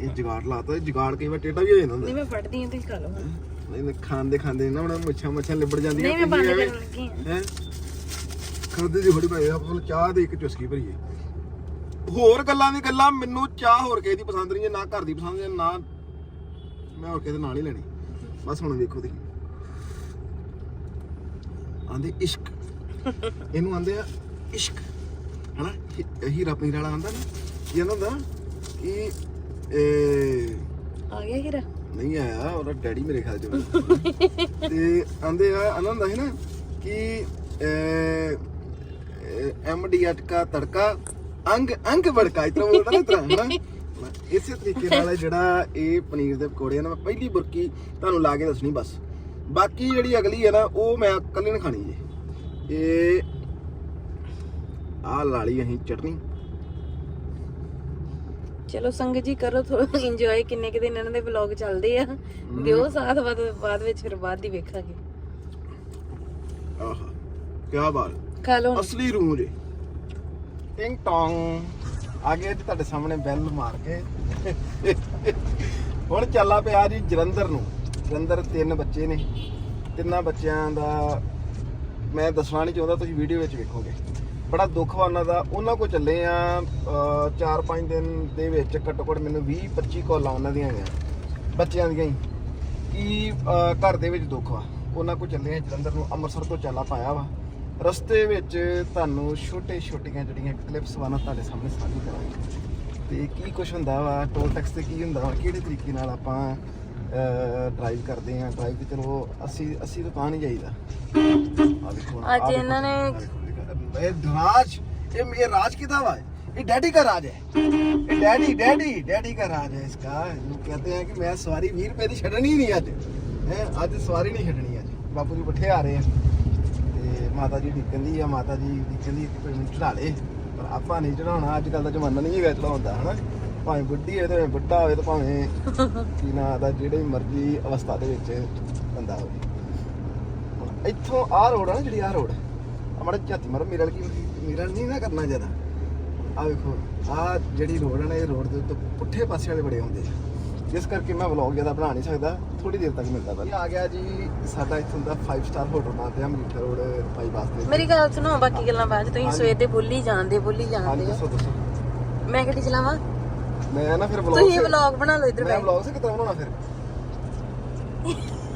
A: ਇਹ ਜਗਾੜ ਲਾਤਾ ਜਗਾੜ ਕਈ ਵਾਰ ਟੇਢਾ ਵੀ ਹੋ ਜਾਂਦਾ ਹੁੰਦਾ।
B: ਨਹੀਂ ਮੈਂ ਫੜਦੀ ਹਾਂ ਤੁਸੀਂ ਖਾ ਲਓ ਹੁਣ।
A: ਨਹੀਂ ਨਹੀਂ, ਖਾਂਦੇ ਖਾਂਦੇ ਨਾ ਹੁਣ ਮੁੱਛਾਂ ਮੁੱਛਾਂ ਲਿਬੜ ਜਾਂਦੀਆਂ
B: ਨਹੀਂ ਮੈਂ ਬੰਦ ਕਰਨ ਲੱਗੀ ਹਾਂ।
A: ਹੈ? ਖਾਂਦੇ ਦੀ ਥੋੜੀ ਭਾਈ ਆਪਾਂ ਚਾਹ ਦੇ ਇੱਕ ਚੁਸਕੀ ਭਰੀਏ। ਹੋਰ ਗੱਲਾਂ ਦੀ ਗੱਲਾਂ ਮੈਨੂੰ ਚਾਹ ਹੋਰ ਕਿਸੇ ਦੀ ਪਸੰਦ ਨਹੀਂ ਹੈ ਨਾ ਘਰ ਦੀ ਪਸੰਦ ਹੈ ਨਾ ਮੈਂ ਹੋਰ ਕਿਸੇ ਦੇ ਨਾਲ ਹੀ ਲੈਣੀ। ਬਸ ਹੁਣ ਵੇਖੋ ਤੁਸੀਂ। ਆਂਦੇ ਇਸ਼ਕ। ਇਹਨੂੰ ਆਂਦੇ ਆ ਇਸ਼ਕ। ਹਨਾ? ਹੀ- ਹੀਰਾ ਪੀਰ ਵਾਲਾ ਆਂਦਾ ਨਾ ਕੀ ਆਂਦਾ ਹੁੰਦਾ? ਕਿ ਇਹ
B: ਆ ਗਿਆ ਹੀਰਾ।
A: ਨਹੀਂ ਆਇਆ ਉਹਦਾ ਡੈਡੀ ਮੇਰੇ ਖਿਆਲ ਚ ਹੋਣਾ। ਤੇ ਆਂਦੇ ਆ ਆਨੰਦ ਹੈ ਨਾ ਕਿ ਐਮ ਡੀ ਅਟਕਾ ਤੜਕਾ ਅੰਗ ਅੰਗ ਬੜਕਾ ਇਤਨਾ ਬੋਲਦਾ ਨਾ ਇਤਨਾ ਹਨਾ? ਇਸੇ ਤਰੀਕੇ ਨਾਲ ਜਿਹੜਾ ਇਹ ਪਨੀਰ ਦੇ ਪਕੌੜੇ ਆ ਨਾ ਮੈਂ ਪਹਿਲੀ ਬੁਰਕੀ ਤੁਹਾਨੂੰ ਲਾ ਕੇ ਦੱਸਣੀ ਬਸ। ਬਾਕੀ ਜਿਹੜੀ ਅਗਲੀ ਹੈ ਨਾ ਉਹ ਮੈਂ ਇਕੱਲੇ ਨੇ ਖਾਣੀ ਜੇ। ਇਹ ਆਹ ਲਾਲੀ ਅਸੀਂ ਚਟਨੀ।
B: ਚਲੋ ਸੰਗਤ ਜੀ ਕਰੋ ਥੋੜਾ ਇੰਜੋਏ ਕਿੰਨੇ ਕਿ ਦਿਨ ਇਹਨਾਂ ਦੇ ਵਲੌਗ ਚੱਲਦੇ ਆ। ਦਿਓ ਸਾਥ ਬਾਅਦ ਬਾਅਦ ਵਿੱਚ ਫਿਰ ਬਾਅਦ ਦੀ ਵੇਖਾਂਗੇ।
A: ਆਹਾ ਕੀ ਬਾਤ।
B: ਖਾ ਲਓ
A: ਅਸਲੀ ਰੂਹ ਜੇ। ਟਿੰਗ ਟੋਂਗ। ਆ ਗਏ ਜੀ ਤੁਹਾਡੇ ਸਾਹਮਣੇ ਬੈਲ ਮਾਰ ਕੇ। ਹੁਣ ਚੱਲਾ ਪਿਆ ਜੀ ਜਲੰਧਰ ਨੂੰ। ਜਲੰਧਰ ਤਿੰਨ ਬੱਚੇ ਨੇ। ਤਿੰਨਾਂ ਬੱਚਿਆਂ ਦਾ ਮੈਂ ਦੱਸਣਾ ਨਹੀਂ ਚਾਹੁੰਦਾ ਤੁਸੀਂ ਵੀਡੀਓ ਵਿੱਚ ਵੇਖੋਗੇ। ਬੜਾ ਦੁੱਖ ਵਾ ਉਹਨਾਂ ਦਾ। ਉਹਨਾਂ ਕੋ ਚੱਲੇ ਆ 4-5 ਦਿਨ ਦੇ ਵਿੱਚ ਘੱਟੋ ਘੱਟ ਮੈਨੂੰ 20-25 ਕਾਲਾਂ ਉਹਨਾਂ ਦੀਆਂ ਆਈਆਂ। ਬੱਚਿਆਂ ਦੀਆਂ ਹੀ। ਕਿ ਘਰ ਦੇ ਵਿੱਚ ਦੁੱਖ ਵਾ? ਉਹਨਾਂ ਕੋ ਚੱਲੇ ਆ ਜਲੰਧਰ ਨੂੰ ਅੰਮ੍ਰਿਤਸਰ ਤੋਂ ਚਾਲਾ ਪਾਇਆ ਵਾ। ਰਸਤੇ ਵਿੱਚ ਤੁਹਾਨੂੰ ਛੋਟੇ ਛੋਟੀਆਂ ਜਿਹੜੀਆਂ ਕਲਿੱਪਸ ਵਾ ਤੁਹਾਡੇ ਸਾਹਮਣੇ ਸਾਂਝੀ ਕਰਾਂਗੇ। ਤੇ ਕੀ ਕੁਝ ਹੁੰਦਾ ਵਾ? ਟੋਲ ਟੈਕਸ ਤੇ ਕੀ ਹੁੰਦਾ ਵਾ? ਕਿਹੜੇ ਤਰੀਕੇ ਨਾਲ ਆਪਾਂ ਡਰਾਈਵ ਕਰਦੇ ਆ? ਡਰਾਈਵ ਤੇ ਚਲੋ ਅਸੀਂ ਅਸੀਂ ਤਾਂ ਤਾਂ ਨਹੀਂ ਜਾਈਦਾ।
B: ਅੱਜ ਇਹਨਾਂ ਨੇ-
A: ਇਹ ਰਾਜ ਇਹ ਇਹ ਰਾਜ किधर वा ये डैडी का राज है ये डैडी डैडी डैडी का राज है इसका लोग कहते हैं कि मैं सवारी 20 रुपए ਦੀ ਛੱਡਣੀ ਨਹੀਂ ਅੱਜ ਹੈ ਅੱਜ ਸਵਾਰੀ ਨਹੀਂ ਛੱਡਣੀ ਅੱਜ ਬਾਪੂ ਜੀ ਬੱਠੇ ਆ ਰਹੇ ਆ ਤੇ ਮਾਤਾ ਜੀ ਢਿੱਕਣ ਦੀ ਆ ਮਾਤਾ ਜੀ ਢਿੱਕਣ ਦੀ ਕਿ ਕੋਈ ਮੈਨੂੰ ਚੜਾ ਲੇ ਪਰ ਆਪਾਂ ਨਹੀਂ ਚੜਾਉਣਾ ਅੱਜ ਕੱਲ ਦਾ ਜ਼ਮਾਨਾ ਨਹੀਂ ਹੈਗਾ ਚੜਾਉਂਦਾ ਹਨਾ ਭਾਵੇਂ ਬੁੱਢੀ ਹੋਵੇ ਤੇ ਭਾਵੇਂ ਬੁੱਢਾ ਹੋਵੇ ਤੇ ਭਾਵੇਂ ਕੀ ਨਾ ਦਾ ਜਿਹੜੇ ਮਰਜ਼ੀ ਅਵਸਥਾ ਦੇ ਵਿੱਚ ਬੰਦਾ ਹੋਵੇ ਹੁਣ ਇੱਥੋਂ ਆਹ ਰੋਡ ਆ ਨਾ ਜਿਹੜੀ ਆਹ ਰੋਡ ਹਮਾਰੇ ਝਾਤੀ ਮਾਰੋ ਮੇਰੇ ਵਾਲੀ ਕੀ ਮੇਰਾ ਨਹੀਂ ਨਾ ਕਰਨਾ ਜ਼ਿਆਦਾ। ਆ ਵੇਖੋ ਆ ਜਿਹੜੀ ਰੋਡ ਹੈ ਨਾ ਇਹ ਰੋਡ ਦੇ ਉੱਤੇ ਪੁੱਠੇ ਪਾਸੇ ਵਾਲੇ ਬੜੇ ਹੁੰਦੇ ਆ। ਜਿਸ ਕਰਕੇ ਮੈਂ ਵਲੌਗ ਜ਼ਿਆਦਾ ਬਣਾ ਨਹੀਂ ਸਕਦਾ ਥੋੜੀ ਦੇਰ ਤੱਕ ਮਿਲਦਾ ਬਸ। ਆ ਗਿਆ ਜੀ ਸਾਡਾ ਇੱਥੋਂ ਦਾ 5 ਸਟਾਰ ਹੋਟਲ ਆ ਮੀਠਾ ਰੋਡ ਬਾਈਪਾਸ ਤੇ
B: ਮੇਰੀ ਗੱਲ ਸੁਣੋ ਬਾਕੀ ਗੱਲਾਂ ਬਾਅਦ 'ਚ। ਤੁਸੀਂ। ਸਵੇਰ ਦੇ ਬੋਲੀ ਜਾਂਦੇ ਬੋਲੀ
A: ਹਾਂਜੀ
B: ਜਾਂਦੇ ਹੋ।
A: ਦੱਸੋ ਦੱਸੋ।
B: ਮੈਂ ਕਿੱਥੇ ਚਲਾਵਾਂ?
A: ਮੈਂ ਨਾ ਫਿਰ ਵਲੌਗ
B: ਤੁਸੀਂ ਵਲੌਗ ਬਣਾ ਲਓ ਇੱਧਰ
A: ਮੈਂ
B: ਬੈਠ
A: ਵਲੌਗ ਸੇ ਕਿਤਨਾ ਬਣਾਉਣਾ ਫਿਰ?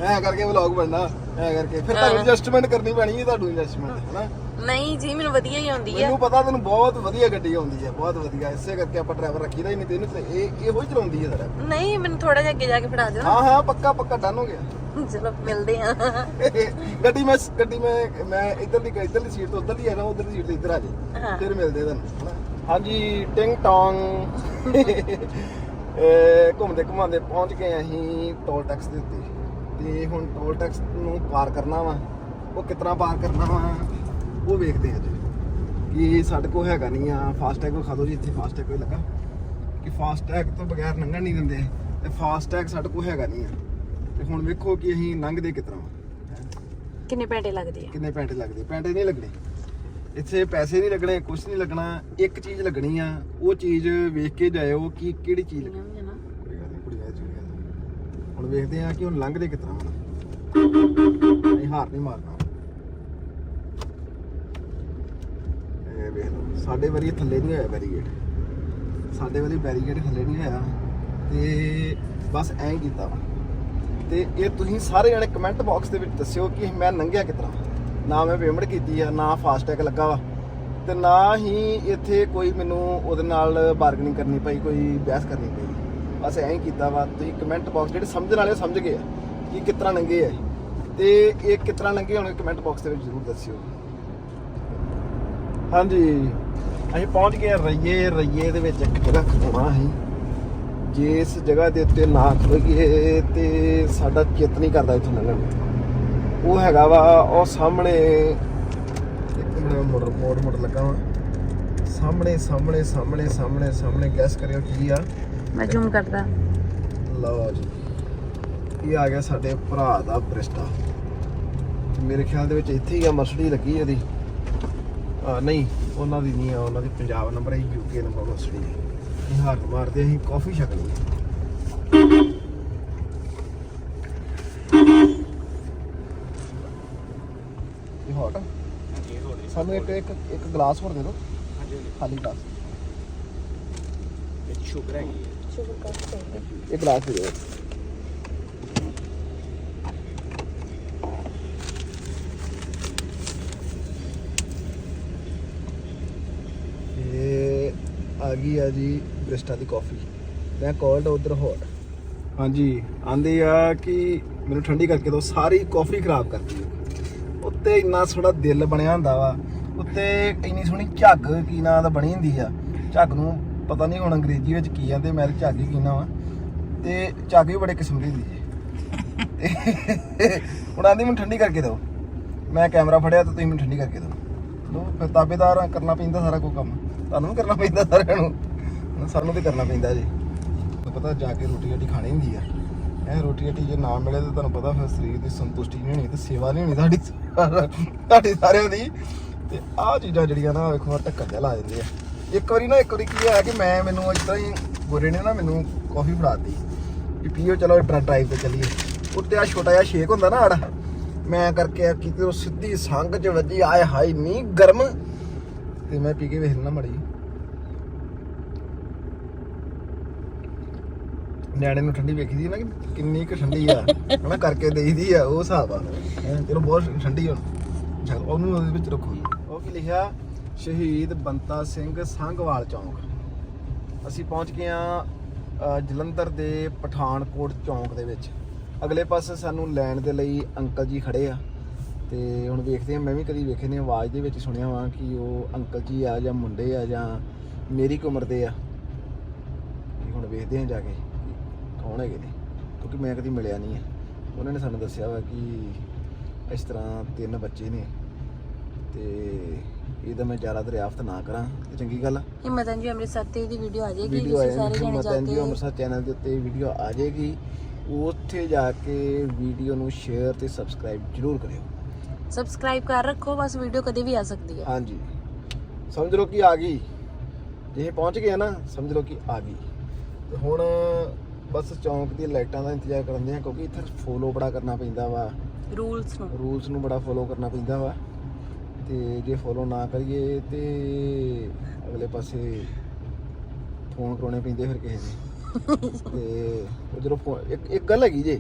A: ਐ ਕਰਕੇ ਵਲੌਗ ਬਣਨਾ ਐ ਕਰਕੇ। ਫਿਰ ਤੁਹਾਨੂੰ ਐਡਜਸਟਮੈਂਟ ਕਰਨੀ ਪੈਣੀ ਹੈ ਤੁਹਾਨੂੰ ਐਡਜਸਟਮੈਂਟ ਹੈਨਾ?
B: ਨਹੀਂ ਜੀ ਮੈਨੂੰ ਵਧੀਆ ਹੀ ਆਉਂਦੀ ਆ।
A: ਮੈਨੂੰ ਪਤਾ ਤੈਨੂੰ ਬਹੁਤ ਵਧੀਆ ਗੱਡੀ ਆਉਂਦੀ ਹੈ ਬਹੁਤ ਵਧੀਆ। ਇਸੇ ਕਰਕੇ ਆਪਾਂ ਡਰਾਈਵਰ ਰੱਖੀਦਾ ਹੀ ਨਹੀਂ ਤੈਨੂੰ ਤੇ ਇਹ ਇਹੋ ਹੀ ਚਲਾਉਂਦੀ ਹੈ ਸਾਡਾ
B: ਨਹੀਂ ਮੈਨੂੰ ਥੋੜਾ ਜਿਹਾ ਅੱਗੇ ਜਾ ਕੇ ਫੜਾ ਦਿਓ।
A: ਹਾਂ ਹਾਂ ਪੱਕਾ ਪੱਕਾ ਡਨ ਹੋ ਗਿਆ।
B: ਨਾ ਚਲੋ ਮਿਲਦੇ ਆ
A: ਗੱਡੀ ਮੈਂ ਗੱਡੀ ਮੈਂ ਮੈਂ ਇੱਧਰ ਦੀ ਇੱਧਰ ਦੀ ਸੀਟ ਤੋਂ ਉੱਧਰ ਦੀ ਆ ਨਾ ਉੱਧਰ ਦੀ ਸੀਟ ਤੇ ਇੱਧਰ ਆ ਜੇ।
B: ਹਾਂ।
A: ਫਿਰ ਮਿਲਦੇ ਤੁਹਾਨੂੰ ਹਨਾ? ਹਾਂਜੀ ਟਿੰਗ ਟੋਂਗ ਇਹ ਘੁੰਮਦੇ ਘੁਮਾਉਂਦੇ ਪਹੁੰਚ ਗਏ ਅਸੀਂ ਟੋਲ ਟੈਕਸ ਦੇ ਉੱਤੇ। ਤੇ ਹੁਣ ਟੋਲ ਟੈਕਸ ਨੂੰ ਪਾਰ ਕਰਨਾ ਵਾ ਉਹ ਕਿਤਨਾ ਪਾਰ ਕਰਨਾ ਵਾ ਉਹ ਵੇਖਦੇ ਹਾਂ ਅੱਜ। ਕਿ ਸਾਡੇ ਕੋਲ ਹੈਗਾ ਨਹੀਂ ਆ ਫਾਸਟੈਗ ਵਿਖਾ ਦਿਓ ਜੀ ਇੱਥੇ ਫਾਸਟੈਗ ਕੋਈ ਲੱਗਾ। ਕਿ ਫਾਸਟੈਗ ਤੋਂ ਬਗੈਰ ਲੰਘਣ ਨਹੀਂ ਦਿੰਦੇ ਤੇ ਫਾਸਟੈਗ ਸਾਡੇ ਕੋਲ ਹੈਗਾ ਨਹੀਂ ਆ। ਤੇ ਹੁਣ ਵੇਖੋ ਕਿ ਅਸੀਂ ਲੰਘਦੇ ਕਿਤਨਾ
B: ਕਿੰਨੇ ਪੈਂਟੇ ਲੱਗਦੇ ਆ?
A: ਕਿੰਨੇ ਪੈਂਟੇ ਲੱਗਦੇ? ਪੈਂਟੇ ਨਹੀਂ ਲੱਗਣੇ। ਇੱਥੇ ਪੈਸੇ ਨਹੀਂ ਲੱਗਣੇ ਕੁਝ ਨਹੀਂ ਲੱਗਣਾ ਇੱਕ ਚੀਜ਼ ਲੱਗਣੀ ਆ ਉਹ ਚੀਜ਼ ਵੇਖ ਕੇ ਜਾਇਓ ਕਿ ਕਿਹੜੀ ਚੀਜ਼ ਲੱਗਣੀ ਕੋਈ ਗੱਲ ਨੀ, ਕੁੜੀਆਂ ਦੀ ਚੀਜ਼ ਆ। ਹੁਣ ਵੇਖਦੇ ਆ ਕਿ ਉਹ ਲੰਘਦੇ ਕਿਤਨਾ ਹੁਣ। ਨਹੀਂ, ਹਾਰ ਨਹੀਂ ਮਾਰਨਾ। ਇਹ ਵੇਖ ਲਓ, ਸਾਡੇ ਵਾਰੀ ਥੱਲੇ ਨਹੀਂ ਹੋਇਆ ਬੈਰੀਗੇਡ ਸਾਡੇ ਵਾਰੀ ਬੈਰੀਗੇਡ ਥੱਲੇ ਨਹੀਂ ਹੋਇਆ। ਤੇ ਬਸ ਐਂ ਹੀ ਕੀਤਾ ਵਾ। ਤੇ ਇਹ ਤੁਸੀਂ ਸਾਰੇ ਜਣੇ ਕਮੈਂਟ ਬਾਕਸ ਦੇ ਵਿੱਚ ਦੱਸਿਓ ਕਿ ਮੈਂ ਲੰਘਿਆ ਕਿਤਨਾ। ਨਾ ਮੈਂ ਪੇਮੈਂਟ ਕੀਤੀ ਆ, ਨਾ ਫਾਸਟੈਗ ਲੱਗਾ ਵਾ। ਤੇ ਨਾ ਹੀ ਇੱਥੇ ਕੋਈ ਮੈਨੂੰ ਉਹਦੇ ਨਾਲ ਬਾਰਗਨਿੰਗ ਕਰਨੀ ਪਈ, ਕੋਈ ਬਹਿਸ ਕਰਨੀ ਪਈ। ਬਸ ਐਂ ਹੀ ਕੀਤਾ ਵਾ, ਤੁਸੀਂ ਕਮੈਂਟ ਬਾਕਸ ਜਿਹੜੇ ਸਮਝਣ ਵਾਲੇ ਸਮਝ ਗਏ ਆ ਕਿ ਕਿਸ ਤਰ੍ਹਾਂ ਲੰਗੇ ਆ ਤੇ ਇਹ ਕਿਸ ਤਰ੍ਹਾਂ ਲੰਗੇ ਹੋਣਗੇ ਕਮੈਂਟ ਬਾਕਸ ਦੇ ਵਿੱਚ ਜ਼ਰੂਰ ਦੱਸਿਓ। ਹਾਂਜੀ, ਅਸੀਂ ਪਹੁੰਚ ਗਏ ਰਈਏ ਰਈਏ ਦੇ ਵਿੱਚ ਇੱਕ ਜਗ੍ਹਾ ਖਲੋਣਾ ਸੀ ਜੇ ਇਸ ਜਗ੍ਹਾ ਦੇ ਉੱਤੇ ਨਾ ਖਲੋਈਏ ਤੇ ਸਾਡਾ ਚਿੱਤ ਨਹੀਂ ਕਰਦਾ ਇੱਥੋਂ ਲੰਘਣ ਨੂੰ। ਉਹ ਹੈਗਾ ਵਾ, ਉਹ ਸਾਹਮਣੇ ਇੱਕ ਮਿੰਟ, ਮੋੜ ਮੋੜ ਮੋੜ ਲੱਗਾ ਵਾ। ਸਾਹਮਣੇ ਸਾਹਮਣੇ ਸਾਹਮਣੇ ਸਾਹਮਣੇ ਸਾਹਮਣੇ ਗੈਸ ਕਰਿਓ ਕੀ ਆ।
B: ਮੈਂ ਜ਼ੂਮ ਕਰਦਾ।
A: ਲਓ ਜੀ। ਇਹ ਆ ਗਿਆ ਸਾਡੇ ਭਰਾ ਦਾ ਬ੍ਰਿਸਟਾ ਮੇਰੇ ਖਿਆਲ ਦੇ ਵਿੱਚ ਇੱਥੇ ਹੀ ਆ ਮਰਸਡੀ ਲੱਗੀ ਇਹਦੀ। ਆ ਨਹੀਂ ਉਹਨਾਂ ਦੀ ਨਹੀਂ ਆ ਉਹਨਾਂ ਦੀ ਪੰਜਾਬ ਨੰਬਰ ਹੈ ਯੂਕੇ ਨੰਬਰ ਮਰਸਡੀ ਹੈ ਇਹ ਹਾਰਨ ਮਾਰਦੇ ਅਸੀਂ ਕਾਫੀ ਛਕਣੀ ਹੈ ਇਹ ਹੌਟ? ਸਾਨੂੰ ਇੱਕ ਇੱਕ ਇੱਕ ਗਲਾਸ ਹੋਰ ਦੇ ਦਿਓ। ਖਾਲੀ ਗਲਾਸ
C: ਸ਼ੂਗਰ ਹੈਗੀ
A: ਇਹ ਗਲਾਸ ਦੇ ਦਿਓ। ਇਹ ਆ ਗਈ ਆ ਜੀ ਬ੍ਰਿਸਟਾ ਦੀ ਕਾਫੀ ਮੈਂ ਕੋਲਡ ਉਧਰ ਹੌਟ ਹਾਂਜੀ ਆਂਦੇ ਆ ਕਿ ਮੈਨੂੰ ਠੰਡੀ ਕਰਕੇ ਦੋ ਸਾਰੀ ਕਾਫੀ ਖਰਾਬ ਕਰਦੀ ਹੈ ਉੱਤੇ ਇੰਨਾ ਸੋਹਣਾ ਦਿਲ ਬਣਿਆ ਹੁੰਦਾ ਵਾ ਉੱਤੇ ਇੰਨੀ ਸੋਹਣੀ ਝੱਗ ਕੀ ਨਾਂ ਦਾ ਬਣੀ ਹੁੰਦੀ ਆ ਝੱਗ ਨੂੰ ਪਤਾ ਨਹੀਂ ਹੁਣ ਅੰਗਰੇਜ਼ੀ ਵਿੱਚ ਕੀ ਕਹਿੰਦੇ, ਮੈਂ ਤਾਂ ਝੱਗ ਹੀ ਕਹਿੰਦਾ ਵਾ। ਤੇ ਝੱਗ ਵੀ ਬੜੇ ਕਿਸਮ ਦੀ ਹੁੰਦੀ ਹੈ ਤੇ ਹੁਣ ਆਂਦੀ ਮੈਨੂੰ ਠੰਡੀ ਕਰਕੇ ਦਿਓ। ਮੈਂ ਕੈਮਰਾ ਫੜਿਆ ਤਾਂ ਤੁਸੀਂ ਮੈਨੂੰ ਠੰਡੀ ਕਰਕੇ ਦਿਓ। ਲੋ ਫਿਰ ਤਾਬੇਦਾਰ ਕਰਨਾ ਪੈਂਦਾ ਸਾਰਾ ਕੋਈ ਕੰਮ। ਤੁਹਾਨੂੰ ਵੀ ਕਰਨਾ ਪੈਂਦਾ ਸਾਰਿਆਂ ਨੂੰ। ਸਾਨੂੰ ਤੇ ਕਰਨਾ ਪੈਂਦਾ ਜੀ। ਪਤਾ ਜਾ ਕੇ ਰੋਟੀ ਰੋਟੀ ਖਾਣੀ ਹੁੰਦੀ ਆ। ਇਹ ਰੋਟੀ ਰੋਟੀ ਜੇ ਨਾ ਮਿਲੇ ਤਾਂ ਤੁਹਾਨੂੰ ਪਤਾ ਫਿਰ ਸਰੀਰ ਦੀ ਸੰਤੁਸ਼ਟੀ ਨਹੀਂ ਹੋਣੀ ਤੇ ਸੇਵਾ ਨਹੀਂ ਹੋਣੀ ਸਾਡੀ। ਤੁਹਾਡੀ ਸਾਰਿਆਂ ਦੀ। ਤੇ ਆਹ ਚੀਜ਼ਾਂ ਜਿਹੜੀਆਂ ਨਾ ਵੇਖੋ ਟੱਕਰ ਜਿਹਾ ਲਾ ਦਿੰਦੇ ਆ। ਇੱਕ ਵਾਰੀ ਨਾ, ਇੱਕ ਵਾਰੀ ਕੀ ਹੋਇਆ ਕਿ ਮੈਂ, ਮੈਨੂੰ ਇਸ ਤਰ੍ਹਾਂ ਹੀ ਗੋਰੇ ਨੇ ਨਾ ਮੈਨੂੰ ਕਾਫੀ ਫੜਾਤੀ ਵੀ ਪੀਓ, ਚਲੋ ਡਰਾਈਵ ਤੇ ਚੱਲੀਏ। ਉੱਤੇ ਆ ਛੋਟਾ ਜਿਹਾ ਸ਼ੇਕ ਹੁੰਦਾ ਨਾ ਆੜਾ, ਮੈਂ ਕਰਕੇ ਆ ਕੀਤੀ, ਉਹ ਸਿੱਧੀ ਸੰਗ ਚ ਵੱਜੀ, ਆਏ ਹਾਈ ਨਹੀਂ ਗਰਮ। ਤੇ ਮੈਂ ਪੀ ਕੇ ਵੇਖ ਲੈਣਾ ਮੜੀ ਨਿਆਣੇ ਨੂੰ ਠੰਡੀ ਵੇਖੀ ਦੀ ਨਾ ਕਿ ਕਿੰਨੀ ਕੁ ਠੰਡੀ ਆ, ਹਨਾ, ਕਰਕੇ ਦੇਈਦੀ ਆ, ਉਹ ਹਿਸਾਬ ਆ। ਚਲੋ ਬਹੁਤ ਠੰਡੀ ਹੁਣ। ਉਹਨੂੰ ਉਹਦੇ ਵਿੱਚ ਰੱਖੋ ਉਹ ਕੀ ਲਿਖਿਆ? ਸ਼ਹੀਦ ਬੰਤਾ ਸਿੰਘ ਸੰਘਵਾਲ ਚੌਂਕ। ਅਸੀਂ ਪਹੁੰਚ ਗਏ ਆ ਜਲੰਧਰ ਦੇ ਪਠਾਨਕੋਟ ਚੌਂਕ ਦੇ ਵਿੱਚ। ਅਗਲੇ ਪਾਸੇ ਸਾਨੂੰ ਲੈਣ ਦੇ ਲਈ ਅੰਕਲ ਜੀ ਖੜੇ ਆ। ਤੇ ਹੁਣ ਵੇਖਦੇ ਆ ਮੈਂ ਵੀ ਕਦੀ ਵੇਖੇ ਨੇ, ਆਵਾਜ਼ ਦੇ ਵਿੱਚ ਸੁਣਿਆ ਵਾਂ ਕਿ ਉਹ ਅੰਕਲ ਜੀ ਆ ਜਾਂ ਮੁੰਡੇ ਆ ਜਾਂ ਮੇਰੀ ਕੁ ਉਮਰ ਦੇ ਆ। ਹੁਣ ਵੇਖਦੇ ਆ ਜਾ ਕੇ ਕੌਣ ਹੈਗੇ ਨੇ, ਕਿਉਂਕਿ ਮੈਂ ਕਦੀ ਮਿਲਿਆ ਨਹੀਂ ਹੈ ਉਹਨਾਂ ਨੇ ਸਾਨੂੰ ਦੱਸਿਆ ਵਾ ਕਿ ਇਸ ਤਰ੍ਹਾਂ ਤਿੰਨ ਬੱਚੇ ਨੇ। ਤੇ ਇਹਦਾ ਮੈਂ ਜ਼ਿਆਦਾ ਦਰਿਆਫਤ ਨਾ ਕਰਾਂ ਤੇ ਚੰਗੀ ਗੱਲ ਆ।
B: ਹਿੰਮਤਨ ਜੀ ਅੰਮ੍ਰਿਤਸਰ ਤੇ ਇਹਦੀ ਵੀਡੀਓ ਆ ਜਾਏਗੀ
A: ਵੀਡੀਓ
B: ਤੁਸੀਂ ਸਾਰੇ ਜਣੇ ਜਾ ਕੇ।
A: ਅੰਮ੍ਰਿਤਸਰ ਚੈਨਲ ਦੇ ਉੱਤੇ ਵੀਡੀਓ ਆ ਜਾਏਗੀ। ਉੱਥੇ ਜਾ ਕੇ ਵੀਡੀਓ ਨੂੰ ਸ਼ੇਅਰ ਤੇ ਸਬਸਕ੍ਰਾਈਬ ਜ਼ਰੂਰ ਕਰਿਓ।
B: ਸਬਸਕ੍ਰਾਈਬ ਕਰ ਰੱਖੋ ਬਸ ਵੀਡੀਓ ਕਦੇ ਵੀ ਆ ਸਕਦੀ ਹੈ।
A: ਹਾਂਜੀ। ਸਮਝ ਲਓ ਕਿ ਆ ਗਈ। ਜੇ ਇਹ ਪਹੁੰਚ ਗਏ ਨਾ ਸਮਝ ਲਓ ਕਿ ਆ ਗਈ। ਤੇ ਹੁਣ ਬਸ ਚੌਂਕ ਦੀ ਲਾਈਟਾਂ ਦਾ ਇੰਤਜ਼ਾਰ ਕਰਦੇ ਆ ਕਿਉਂਕਿ ਇੱਥੇ ਫੋਲੋ ਬੜਾ ਕਰਨਾ ਪੈਂਦਾ ਵਾ।
B: ਰੂਲਸ ਨੂੰ।
A: ਰੂਲਸ ਨੂੰ ਬੜਾ ਫੋਲੋ ਕਰਨਾ ਪੈਂਦਾ ਵਾ। ਤੇ ਜੇ ਫੋਲੋ ਨਾ ਕਰੀਏ ਤੇ ਅਗਲੇ ਪਾਸੇ ਫੋਨ ਕਰਾਉਣੇ ਪੈਂਦੇ ਫਿਰ ਕਿਸੇ ਦੇ। ਤੇ ਉਹ ਜਦੋਂ ਫੋ- ਇੱਕ ਇੱਕ ਗੱਲ ਹੈਗੀ ਜੇ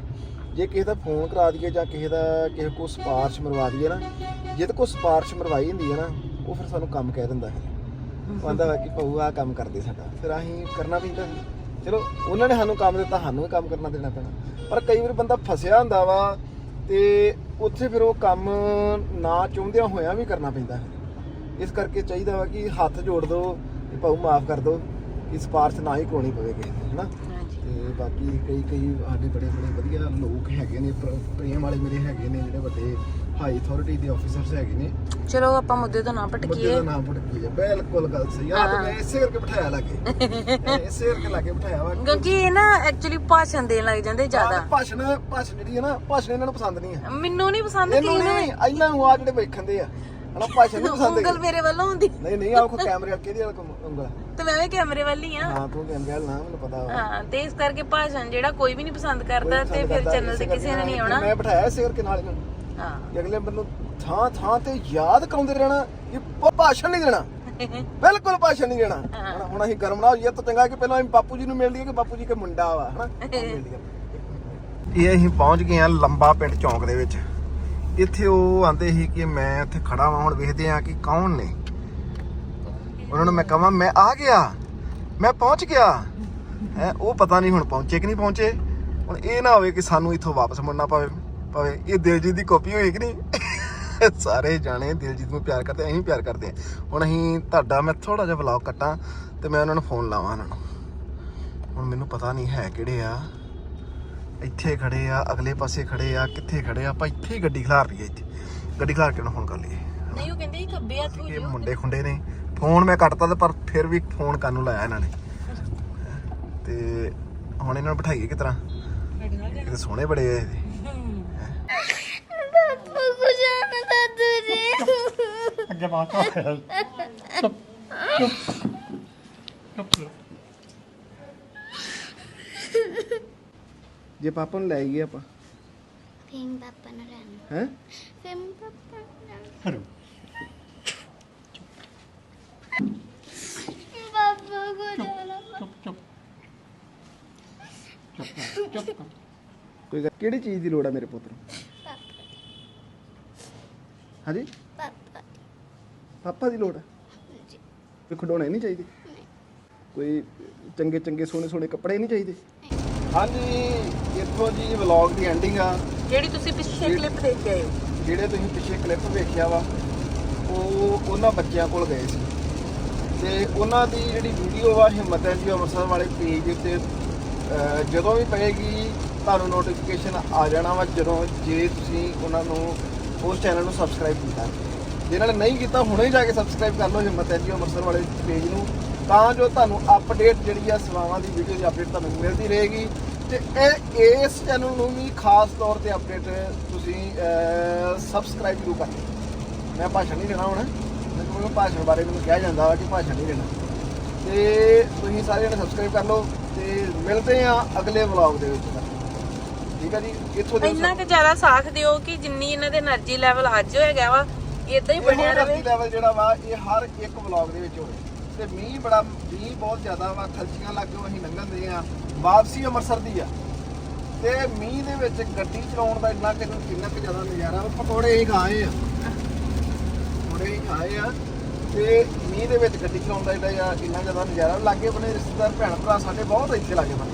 A: ਜੇ ਕਿਸੇ ਦਾ ਫੋਨ ਕਰਾ ਦਈਏ ਜਾਂ ਕਿਸੇ ਦਾ ਕਿਸੇ ਕੋ ਸਪਾਰਸ਼ ਮਰਵਾ ਦਈਏ ਨਾ ਜੇ ਤੇ ਕੋ ਸਪਾਰਸ਼ ਮਰਵਾਈ ਹੁੰਦੀ ਹੈ ਨਾ ਉਹ ਫਿਰ ਸਾਨੂੰ ਕੰਮ ਕਹਿ ਦਿੰਦਾ ਹੈ। ਉਹ ਆਂਦਾ ਵਾ ਕਿ ਭਾਊ ਆ ਕੰਮ ਕਰਦੇ ਸਾਡਾ ਫਿਰ ਅਸੀਂ ਕਰਨਾ ਪੈਂਦਾ ਸੀ ਚਲੋ ਉਹਨਾਂ ਨੇ ਸਾਨੂੰ ਕੰਮ ਦਿੱਤਾ ਸਾਨੂੰ ਵੀ ਕੰਮ ਕਰਨਾ ਦੇਣਾ ਪੈਣਾ। ਪਰ ਕਈ ਵਾਰ ਬੰਦਾ ਫਸਿਆ ਹੁੰਦਾ ਵਾ ਤੇ ਉੱਥੇ ਫਿਰ ਉਹ ਕੰਮ ਨਾ ਚਾਹੁੰਦਿਆਂ ਹੋਇਆਂ ਵੀ ਕਰਨਾ ਪੈਂਦਾ ਹੈ। ਇਸ ਕਰਕੇ ਚਾਹੀਦਾ ਵਾ ਕਿ ਹੱਥ ਜੋੜ ਦਿਓ ਕਿ ਭਾਊ ਮਾਫ ਕਰ ਦਿਓ ਕਿ ਸਪਾਰਸ਼ ਨਾ ਹੀ ਕੋਣੀ ਪਵੇ ਕਿਸੇ ਦੀ ਹਨਾ? ਬਾਕੀ ਕਈ ਕਈ ਸਾਡੇ ਬੜੇ ਬੜੇ ਵਧੀਆ ਲੋਕ ਹੈਗੇ ਨੇ ਪ੍ਰ- ਪ੍ਰੇਮ ਵਾਲੇ ਮੇਰੇ ਹੈਗੇ ਨੇ ਜਿਹੜੇ ਵੱਡੇ ਹਾਈ ਅਥਾਰਟੀ ਦੇ ਆਫੀਸਰਸ ਹੈਗੇ ਨੇ।
B: ਚਲੋ ਆਪਾਂ ਮੁੱਦੇ ਤੋਂ ਨਾ
A: ਮੁੱਦੇ
B: ਭਟਕੀਏ।
A: ਦਾ ਨਾਮ ਭਟਕੀ ਬਿਲਕੁਲ ਗੱਲ ਸਹੀ। ਆ ਤੇ ਮੈਂ ਇਸੇ ਕਰਕੇ ਬਿਠਾਇਆ ਲਾਗੇ। ਮੈਂ ਇਸੇ ਕਰਕੇ ਲਾਗੇ ਬਿਠਾਇਆ ਵਾ।
B: ਕਿਉਂਕਿ ਇਹ ਨਾ ਐਕਚੁਅਲੀ ਭਾਸ਼ਣ ਦੇਣ ਲੱਗ ਜਾਂਦੇ ਜ਼ਿਆਦਾ।
A: ਭਾਸ਼ਣ ਭਾਸ਼ਣ ਜਿਹੜੀ ਹੈ ਨਾ ਭਾਸ਼ਣ ਇਹਨਾਂ ਨੂੰ ਪਸੰਦ ਨਹੀਂ ਹੈ।
B: ਮੈਨੂੰ ਨਹੀਂ ਪਸੰਦ
A: ਇਹਨੂੰ
B: ਕਿ
A: ਨਹੀਂ ਇਹਨਾਂ ਨੂੰ ਆ ਜਿਹੜੇ ਵੇਖਣ ਦੇ ਆ। ਹਨਾ ਭਾਸ਼ਣ ਨਹੀਂ ਪਸੰਦ
B: ਉਂਗਲ। ਮੇਰੇ ਵੱਲੋਂ ਹੁੰਦੀ।
A: ਨਹੀਂ ਨਹੀਂ ਕੋ ਕੈਮਰੇ ਕਿਹਦੀ ਵਾਲ ਉਂਗਲ।
B: ਤੇ ਮੈਂ ਵੀ ਕੈਮਰੇ ਵੱਲ ਹੀ ਆ।
A: ਹਾਂ ਤੂੰ ਕੈਮਰੇ ਵਾਲ ਨਾ ਮੈਨੂੰ ਪਤਾ ਵਾ।
B: ਹਾਂ ਤੇ ਇਸ ਕਰਕੇ ਭਾਸ਼ਣ ਜਿਹੜਾ ਕੋਈ ਵੀ ਨਹੀਂ ਪਸੰਦ ਕਰਦਾ ਤੇ ਫਿਰ ਚੈਨਲ ਤੇ ਕਿਸੇ ਨੇ ਨਹੀਂ ਆਉਣਾ।
A: ਮੈਂ ਬਿਠਾਇਆ ਇਸੇ ਕਰਕੇ ਨਾਲ ਇਹਨਾਂ ਨੂੰ।
B: ਹਾਂ।
A: ਕਿ ਅਗਲੇ ਮੈਨੂੰ ਥਾਂ ਥਾਂ ਤੇ ਯਾਦ ਕਰਾਉਂਦੇ ਰਹਿਣਾ ਕਿ ਭ- ਭਾਸ਼ਣ ਨਹੀਂ ਦੇਣਾ। ਬਿਲਕੁਲ ਭਾਸ਼ਣ ਨਹੀਂ ਦੇਣਾ। ਹੁਣ- ਹੁਣ ਅਸੀਂ ਗਰਮ ਨਾ ਹੋਈਏ ਤਾਂ ਚੰਗਾ ਕਿ ਪਹਿਲਾਂ ਅਸੀਂ ਬਾਪੂ ਜੀ ਨੂੰ ਮਿਲ ਲਈਏ ਕਿ ਬਾਪੂ ਜੀ ਕੇ ਮੁੰਡਾ ਵਾ ਹਨਾ? ਇਹ ਅਸੀਂ ਪਹੁੰਚ ਗਏ ਆ ਲੰਬਾ ਪਿੰਡ ਚੌਂਕ ਦੇ ਵਿੱਚ। ਇੱਥੇ ਉਹ ਆਂਦੇ ਸੀ ਕਿ ਮੈਂ ਇੱਥੇ ਖੜਾ ਵਾਂ, ਹੁਣ ਵੇਖਦੇ ਆ ਕਿ ਕੌਣ ਨੇ। ਉਹਨਾਂ ਨੂੰ ਮੈਂ ਕਹਾਂ, ਮੈਂ ਆ ਗਿਆ। ਮੈਂ ਪਹੁੰਚ ਗਿਆ। ਹੈ, ਉਹ ਪਤਾ ਨਹੀਂ ਹੁਣ ਪਹੁੰਚੇ ਕਿ ਨਹੀਂ ਪਹੁੰਚੇ। ਹੁਣ ਇਹ ਨਾ ਹੋਵੇ ਕਿ ਸਾਨੂੰ ਇੱਥੋਂ ਵਾਪਸ ਮੁੜਨਾ ਪਵੇ ਪਵੇ। ਇਹ ਦਿਲਜੀਤ ਦੀ ਕਾਪੀ ਹੋਈ ਕਿ ਨਹੀਂ? ਸਾਰੇ ਜਾਣੇ ਦਿਲਜੀਤ ਨੂੰ ਪਿਆਰ ਕਰਦੇ, ਅਸੀਂ ਪਿਆਰ ਕਰਦੇ ਹਾਂ ਹੁਣ ਅਸੀਂ ਤੁਹਾਡਾ ਮੈਂ ਥੋੜਾ ਜਿਹਾ ਵਲੌਗ ਕੱਟਾਂ ਤੇ ਮੈਂ ਉਹਨਾਂ ਨੂੰ ਫੋਨ ਲਾਵਾਂ ਉਹਨਾਂ ਨੂੰ। ਹੁਣ ਮੈਨੂੰ ਪਤਾ ਨਹੀਂ ਹੈ ਕਿਹੜੇ ਆ। ਇੱਥੇ ਖੜੇ ਆ ਅਗਲੇ ਪਾਸੇ ਖੜੇ ਆ ਕਿੱਥੇ ਖੜੇ ਆ? ਆਪਾਂ ਇੱਥੇ ਹੀ ਗੱਡੀ ਖਿਲਾਰ ਲਈਏ ਇੱਥੇ। ਗੱਡੀ ਖਿਲਾਰ ਕੇ ਫੋਨ ਕਰ ਲਈਏ।
B: ਨਹੀਂ ਉਹ ਕਹਿੰਦੇ ਸੀ ਖੱਬੇ ਹੱਥ ਹੋ
A: ਇਹ
B: ਜਿਓ।
A: ਮੁੰਡੇ ਖੁੰਡੇ ਨੇ। ਫੋਨ ਮੈਂ ਕੱਟਤਾ ਤੇ ਪਰ ਫਿਰ ਵੀ ਫੋਨ ਕਰਨ ਨੂੰ ਲਾਇਆ ਇਹਨਾਂ ਨੇ। ਤੇ ਹੁਣ ਇਹਨਾਂ ਨੂੰ ਬਿਠਾਈਏ ਕਿਸ ਤਰ੍ਹਾਂ? ਇਹ ਸੋਹਣੇ ਬੜੇ ਆ ਇਹ।
D: ਪਾਪਾ ਕੋ ਜਾਣਾ ਤਾਂ ਦੂਰੇ
C: ਅੱਗੇ ਬਾਤ ਚੁੱਪ ਚੁੱਪ। ਚੁੱਪ।
A: ਜੇ ਪਾਪਾ ਨੂੰ ਲੈ ਗਏ ਆਪਾਂ।
D: ਫੇਮ ਪਾਪਾ ਨਾਲ ਰਹਿਣਾ।
A: ਹੈ?
D: ਫੇਮ ਪਾਪਾ ਨਾਲ
C: ਹਰੋ।
D: ਪਾਪਾ ਕੋ ਜਾਣਾ।
C: ਚੁੱਪ ਚੁੱਪ। ਚੁੱਪ ਚੁੱਪ ਕਰ।
A: ਕੋਈ ਗੱਲ- ਕਿਹੜੀ ਚੀਜ਼ ਦੀ ਲੋੜ ਆ ਮੇਰੇ ਪੁੱਤ ਨੂੰ?
D: ਪਾਪਾ
A: ਹਾਂਜੀ?
D: ਪਾਪਾ
A: ਪਾਪਾ ਦੀ ਲੋੜ ਆ? ਕੋਈ ਖਿਡੌਣੇ ਨਹੀਂ ਚਾਹੀਦੇ? ਕੋਈ ਚੰਗੇ ਚੰਗੇ ਸੋਹਣੇ ਸੋਹਣੇ ਕੱਪੜੇ ਨਹੀਂ ਚਾਹੀਦੇ? ਹਾਂਜੀ। ਇੱਥੋਂ ਜੀ ਵਲੌਗ ਦੀ ਐਂਡਿੰਗ ਆ।
B: ਜਿਹੜੀ ਤੁਸੀਂ ਪਿੱਛੇ ਕਲਿੱਪ ਦੇਖ ਕੇ ਆਏ ਹੋ।
A: ਜਿਹੜੇ ਤੁਸੀਂ ਪਿੱਛੇ ਕਲਿੱਪ ਵੇਖਿਆ ਵਾ ਉਹ ਉਹਨਾਂ ਬੱਚਿਆਂ ਕੋਲ ਗਏ ਸੀ। ਤੇ ਉਹਨਾਂ ਦੀ ਜਿਹੜੀ ਵੀਡੀਓ ਵਾ ਹਿੰਮਤ ਹੈ ਜੀ ਅੰਮ੍ਰਿਤਸਰ ਵਾਲੇ ਪੇਜ ਉੱਤੇ ਅਹ, ਜਦੋਂ ਵੀ ਪਏਗੀ ਤੁਹਾਨੂੰ ਨੋਟੀਫਿਕੇਸ਼ਨ ਆ ਜਾਣਾ ਵਾ ਜਦੋਂ ਜੇ ਤੁਸੀਂ ਉਹਨਾਂ ਨੂੰ ਉਸ ਚੈਨਲ ਨੂੰ ਸਬਸਕ੍ਰਾਈਬ ਕੀਤਾ। ਜਿਨ੍ਹਾਂ ਨੇ ਨਹੀਂ ਕੀਤਾ ਹੁਣੇ ਹੀ ਜਾ ਕੇ ਸਬਸਕ੍ਰਾਈਬ ਕਰ ਲਓ ਹਿੰਮਤ ਹੈ ਜੀ ਅੰਮ੍ਰਿਤਸਰ ਵਾਲੇ ਪੇਜ ਨੂੰ। ਤਾਂ ਜੋ ਤੁਹਾਨੂੰ ਅਪਡੇਟ ਜਿਹੜੀ ਆ ਸੇਵਾਵਾਂ ਦੀ ਵੀਡੀਓ ਦੀ ਅਪਡੇਟ ਤੁਹਾਨੂੰ ਮਿਲਦੀ ਰਹੇਗੀ। ਤੇ ਇਹ ਇਸ ਚੈਨਲ ਨੂੰ ਵੀ ਖਾਸ ਤੌਰ ਤੇ ਅਪਡੇਟ ਤੁਸੀਂ ਸਬਸਕ੍ਰਾਈਬ ਜ਼ਰੂਰ ਕਰ ਮੈਂ ਭਾਸ਼ਣ ਨਹੀਂ ਦੇਣਾ ਹੁਣ। ਕਿਉਂਕਿ ਭਾਸ਼ਣ ਬਾਰੇ ਮੈਨੂੰ ਕਿਹਾ ਜਾਂਦਾ ਵਾ ਕਿ ਭਾਸ਼ਣ ਨਹੀਂ ਦੇਣਾ। ਤੇ ਤੁਸੀਂ ਸਾਰੇ ਜਣੇ ਸਬਸਕ੍ਰਾਈਬ ਕਰ ਲਓ ਤੇ ਮਿਲਦੇ ਆ ਅਗਲੇ ਵਲੌਗ ਦੇ ਵਿੱਚ। ਠੀਕ ਹੈ ਜੀ? ਇੱਥੋਂ ਦੇ
B: ਇੰਨਾ ਕਿ ਜ਼ਿਆਦਾ ਸਾਥ ਦਿਓ ਕਿ ਜਿੰਨੀ ਇਹਨਾਂ ਦੇ એનર્ਜੀ ਲੈਵਲ ਅੱਜ ਹੈਗਾ ਵਾ ਇਦਾਂ ਹੀ ਬਣਿਆ ਰਹੇ।
A: ਲੈਵਲ ਜਿਹੜਾ ਵਾ ਇਹ ਹਰ ਇੱਕ ਵਲੌਗ ਦੇ ਵਿੱਚ ਹੋਵੇ। ਤੇ ਮੀਂਹ ਬੜਾ ਮੀਂਹ ਬਹੁਤ ਜ਼ਿਆਦਾ ਵਾ ਖਲਚੀਆਂ ਲੱਗ ਗਈਆਂ ਅਸੀਂ ਲੰਘਣ ਦੇ ਆ ਵਾਪਸੀ ਅੰਮ੍ਰਿਤਸਰ ਦੀ ਆ। ਤੇ ਮੀਂਹ ਦੇ ਵਿੱਚ ਗੱਡੀ ਚਲਾਉਣ ਦਾ ਇੰਨਾ ਕਿ ਕਿੰਨਾ ਕਿ ਜ਼ਿਆਦਾ ਨਜ਼ਾਰਾ ਪਕੌੜੇ ਹੀ ਖਾਏ ਆ। ਪਕੌੜੇ ਹੀ ਖਾਏ ਆ। ਤੇ ਮੀਂਹ ਦੇ ਵਿੱਚ ਗੱਡੀ ਚਲਾਉਣ ਦਾ ਜਿਹੜਾ ਆ ਇੰਨਾ ਜ਼ਿਆਦਾ ਨਜ਼ਾਰਾ। ਲਾਗੇ ਬਣੇ ਰਿਸ਼ਤੇਦਾਰ ਭੈਣ ਭਰਾ ਸਾਡੇ ਬਹੁਤ ਇੱਥੇ ਲਾਗੇ ਬਣੇ।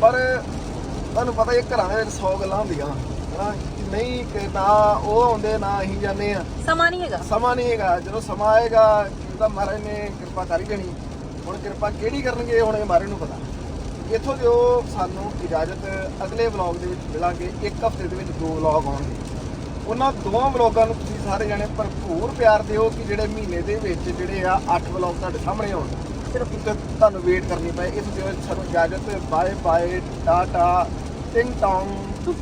A: ਪਰ ਤੁਹਾਨੂੰ ਪਤਾ ਇਹ ਘਰਾਂ ਦੇ ਵਿੱਚ 100 ਗੱਲਾਂ ਹੁੰਦੀਆਂ। ਹਨਾ? ਨਹੀਂ ਕਿ ਨਾ ਉਹ ਆਉਂਦੇ ਨਾ ਅਸੀਂ ਜਾਂਦੇ ਆ।
B: ਸਮਾਂ ਨਹੀਂ ਹੈਗਾ।
A: ਸਮਾਂ ਨਹੀਂ ਹੈਗਾ। ਜਦੋਂ ਸਮਾਂ ਆਏਗਾ ਤਾਂ ਮਹਾਰਾਜ ਨੇ ਕਿਰਪਾ ਕਰ ਹੀ ਦੇਣੀ ਹੁਣ ਕਿਰਪਾ ਕਿਹੜੀ ਕਰਨਗੇ ਹੁਣ ਇਹ ਮਹਾਰਾਜ ਨੂੰ ਪਤਾ। ਇੱਥੋਂ ਦਿਓ ਸਾਨੂੰ ਇਜਾਜ਼ਤ ਅਗਲੇ ਵਲੌਗ ਦੇ ਵਿੱਚ ਮਿਲਾਂਗੇ, ਇੱਕ ਹਫ਼ਤੇ ਦੇ ਵਿੱਚ ਦੋ ਵਲੌਗ ਆਉਣਗੇ। ਉਹਨਾਂ ਦੋਵਾਂ ਵਲੌਗਾਂ ਨੂੰ ਤੁਸੀਂ ਸਾਰੇ ਜਣੇ ਭਰਪੂਰ ਪਿਆਰ ਦਿਓ ਕਿ ਜਿਹੜੇ ਮਹੀਨੇ ਦੇ ਵਿੱਚ ਜਿਹੜੇ ਆ 8 ਵਲੌਗ ਤੁਹਾਡੇ ਸਾਹਮਣੇ ਆਉਣ। ਸਿਰਫ ਇੱਕ ਤੁਹਾਨੂੰ ਵੇਟ ਕਰਨੀ ਪਏ। ਇਸ ਦਿਓ ਸਾਨੂੰ ਇਜਾਜ਼ਤ ਬਾਏ ਬਾਏ ਟਾਟਾ ਟਿੰਗ ਟੌਂਗ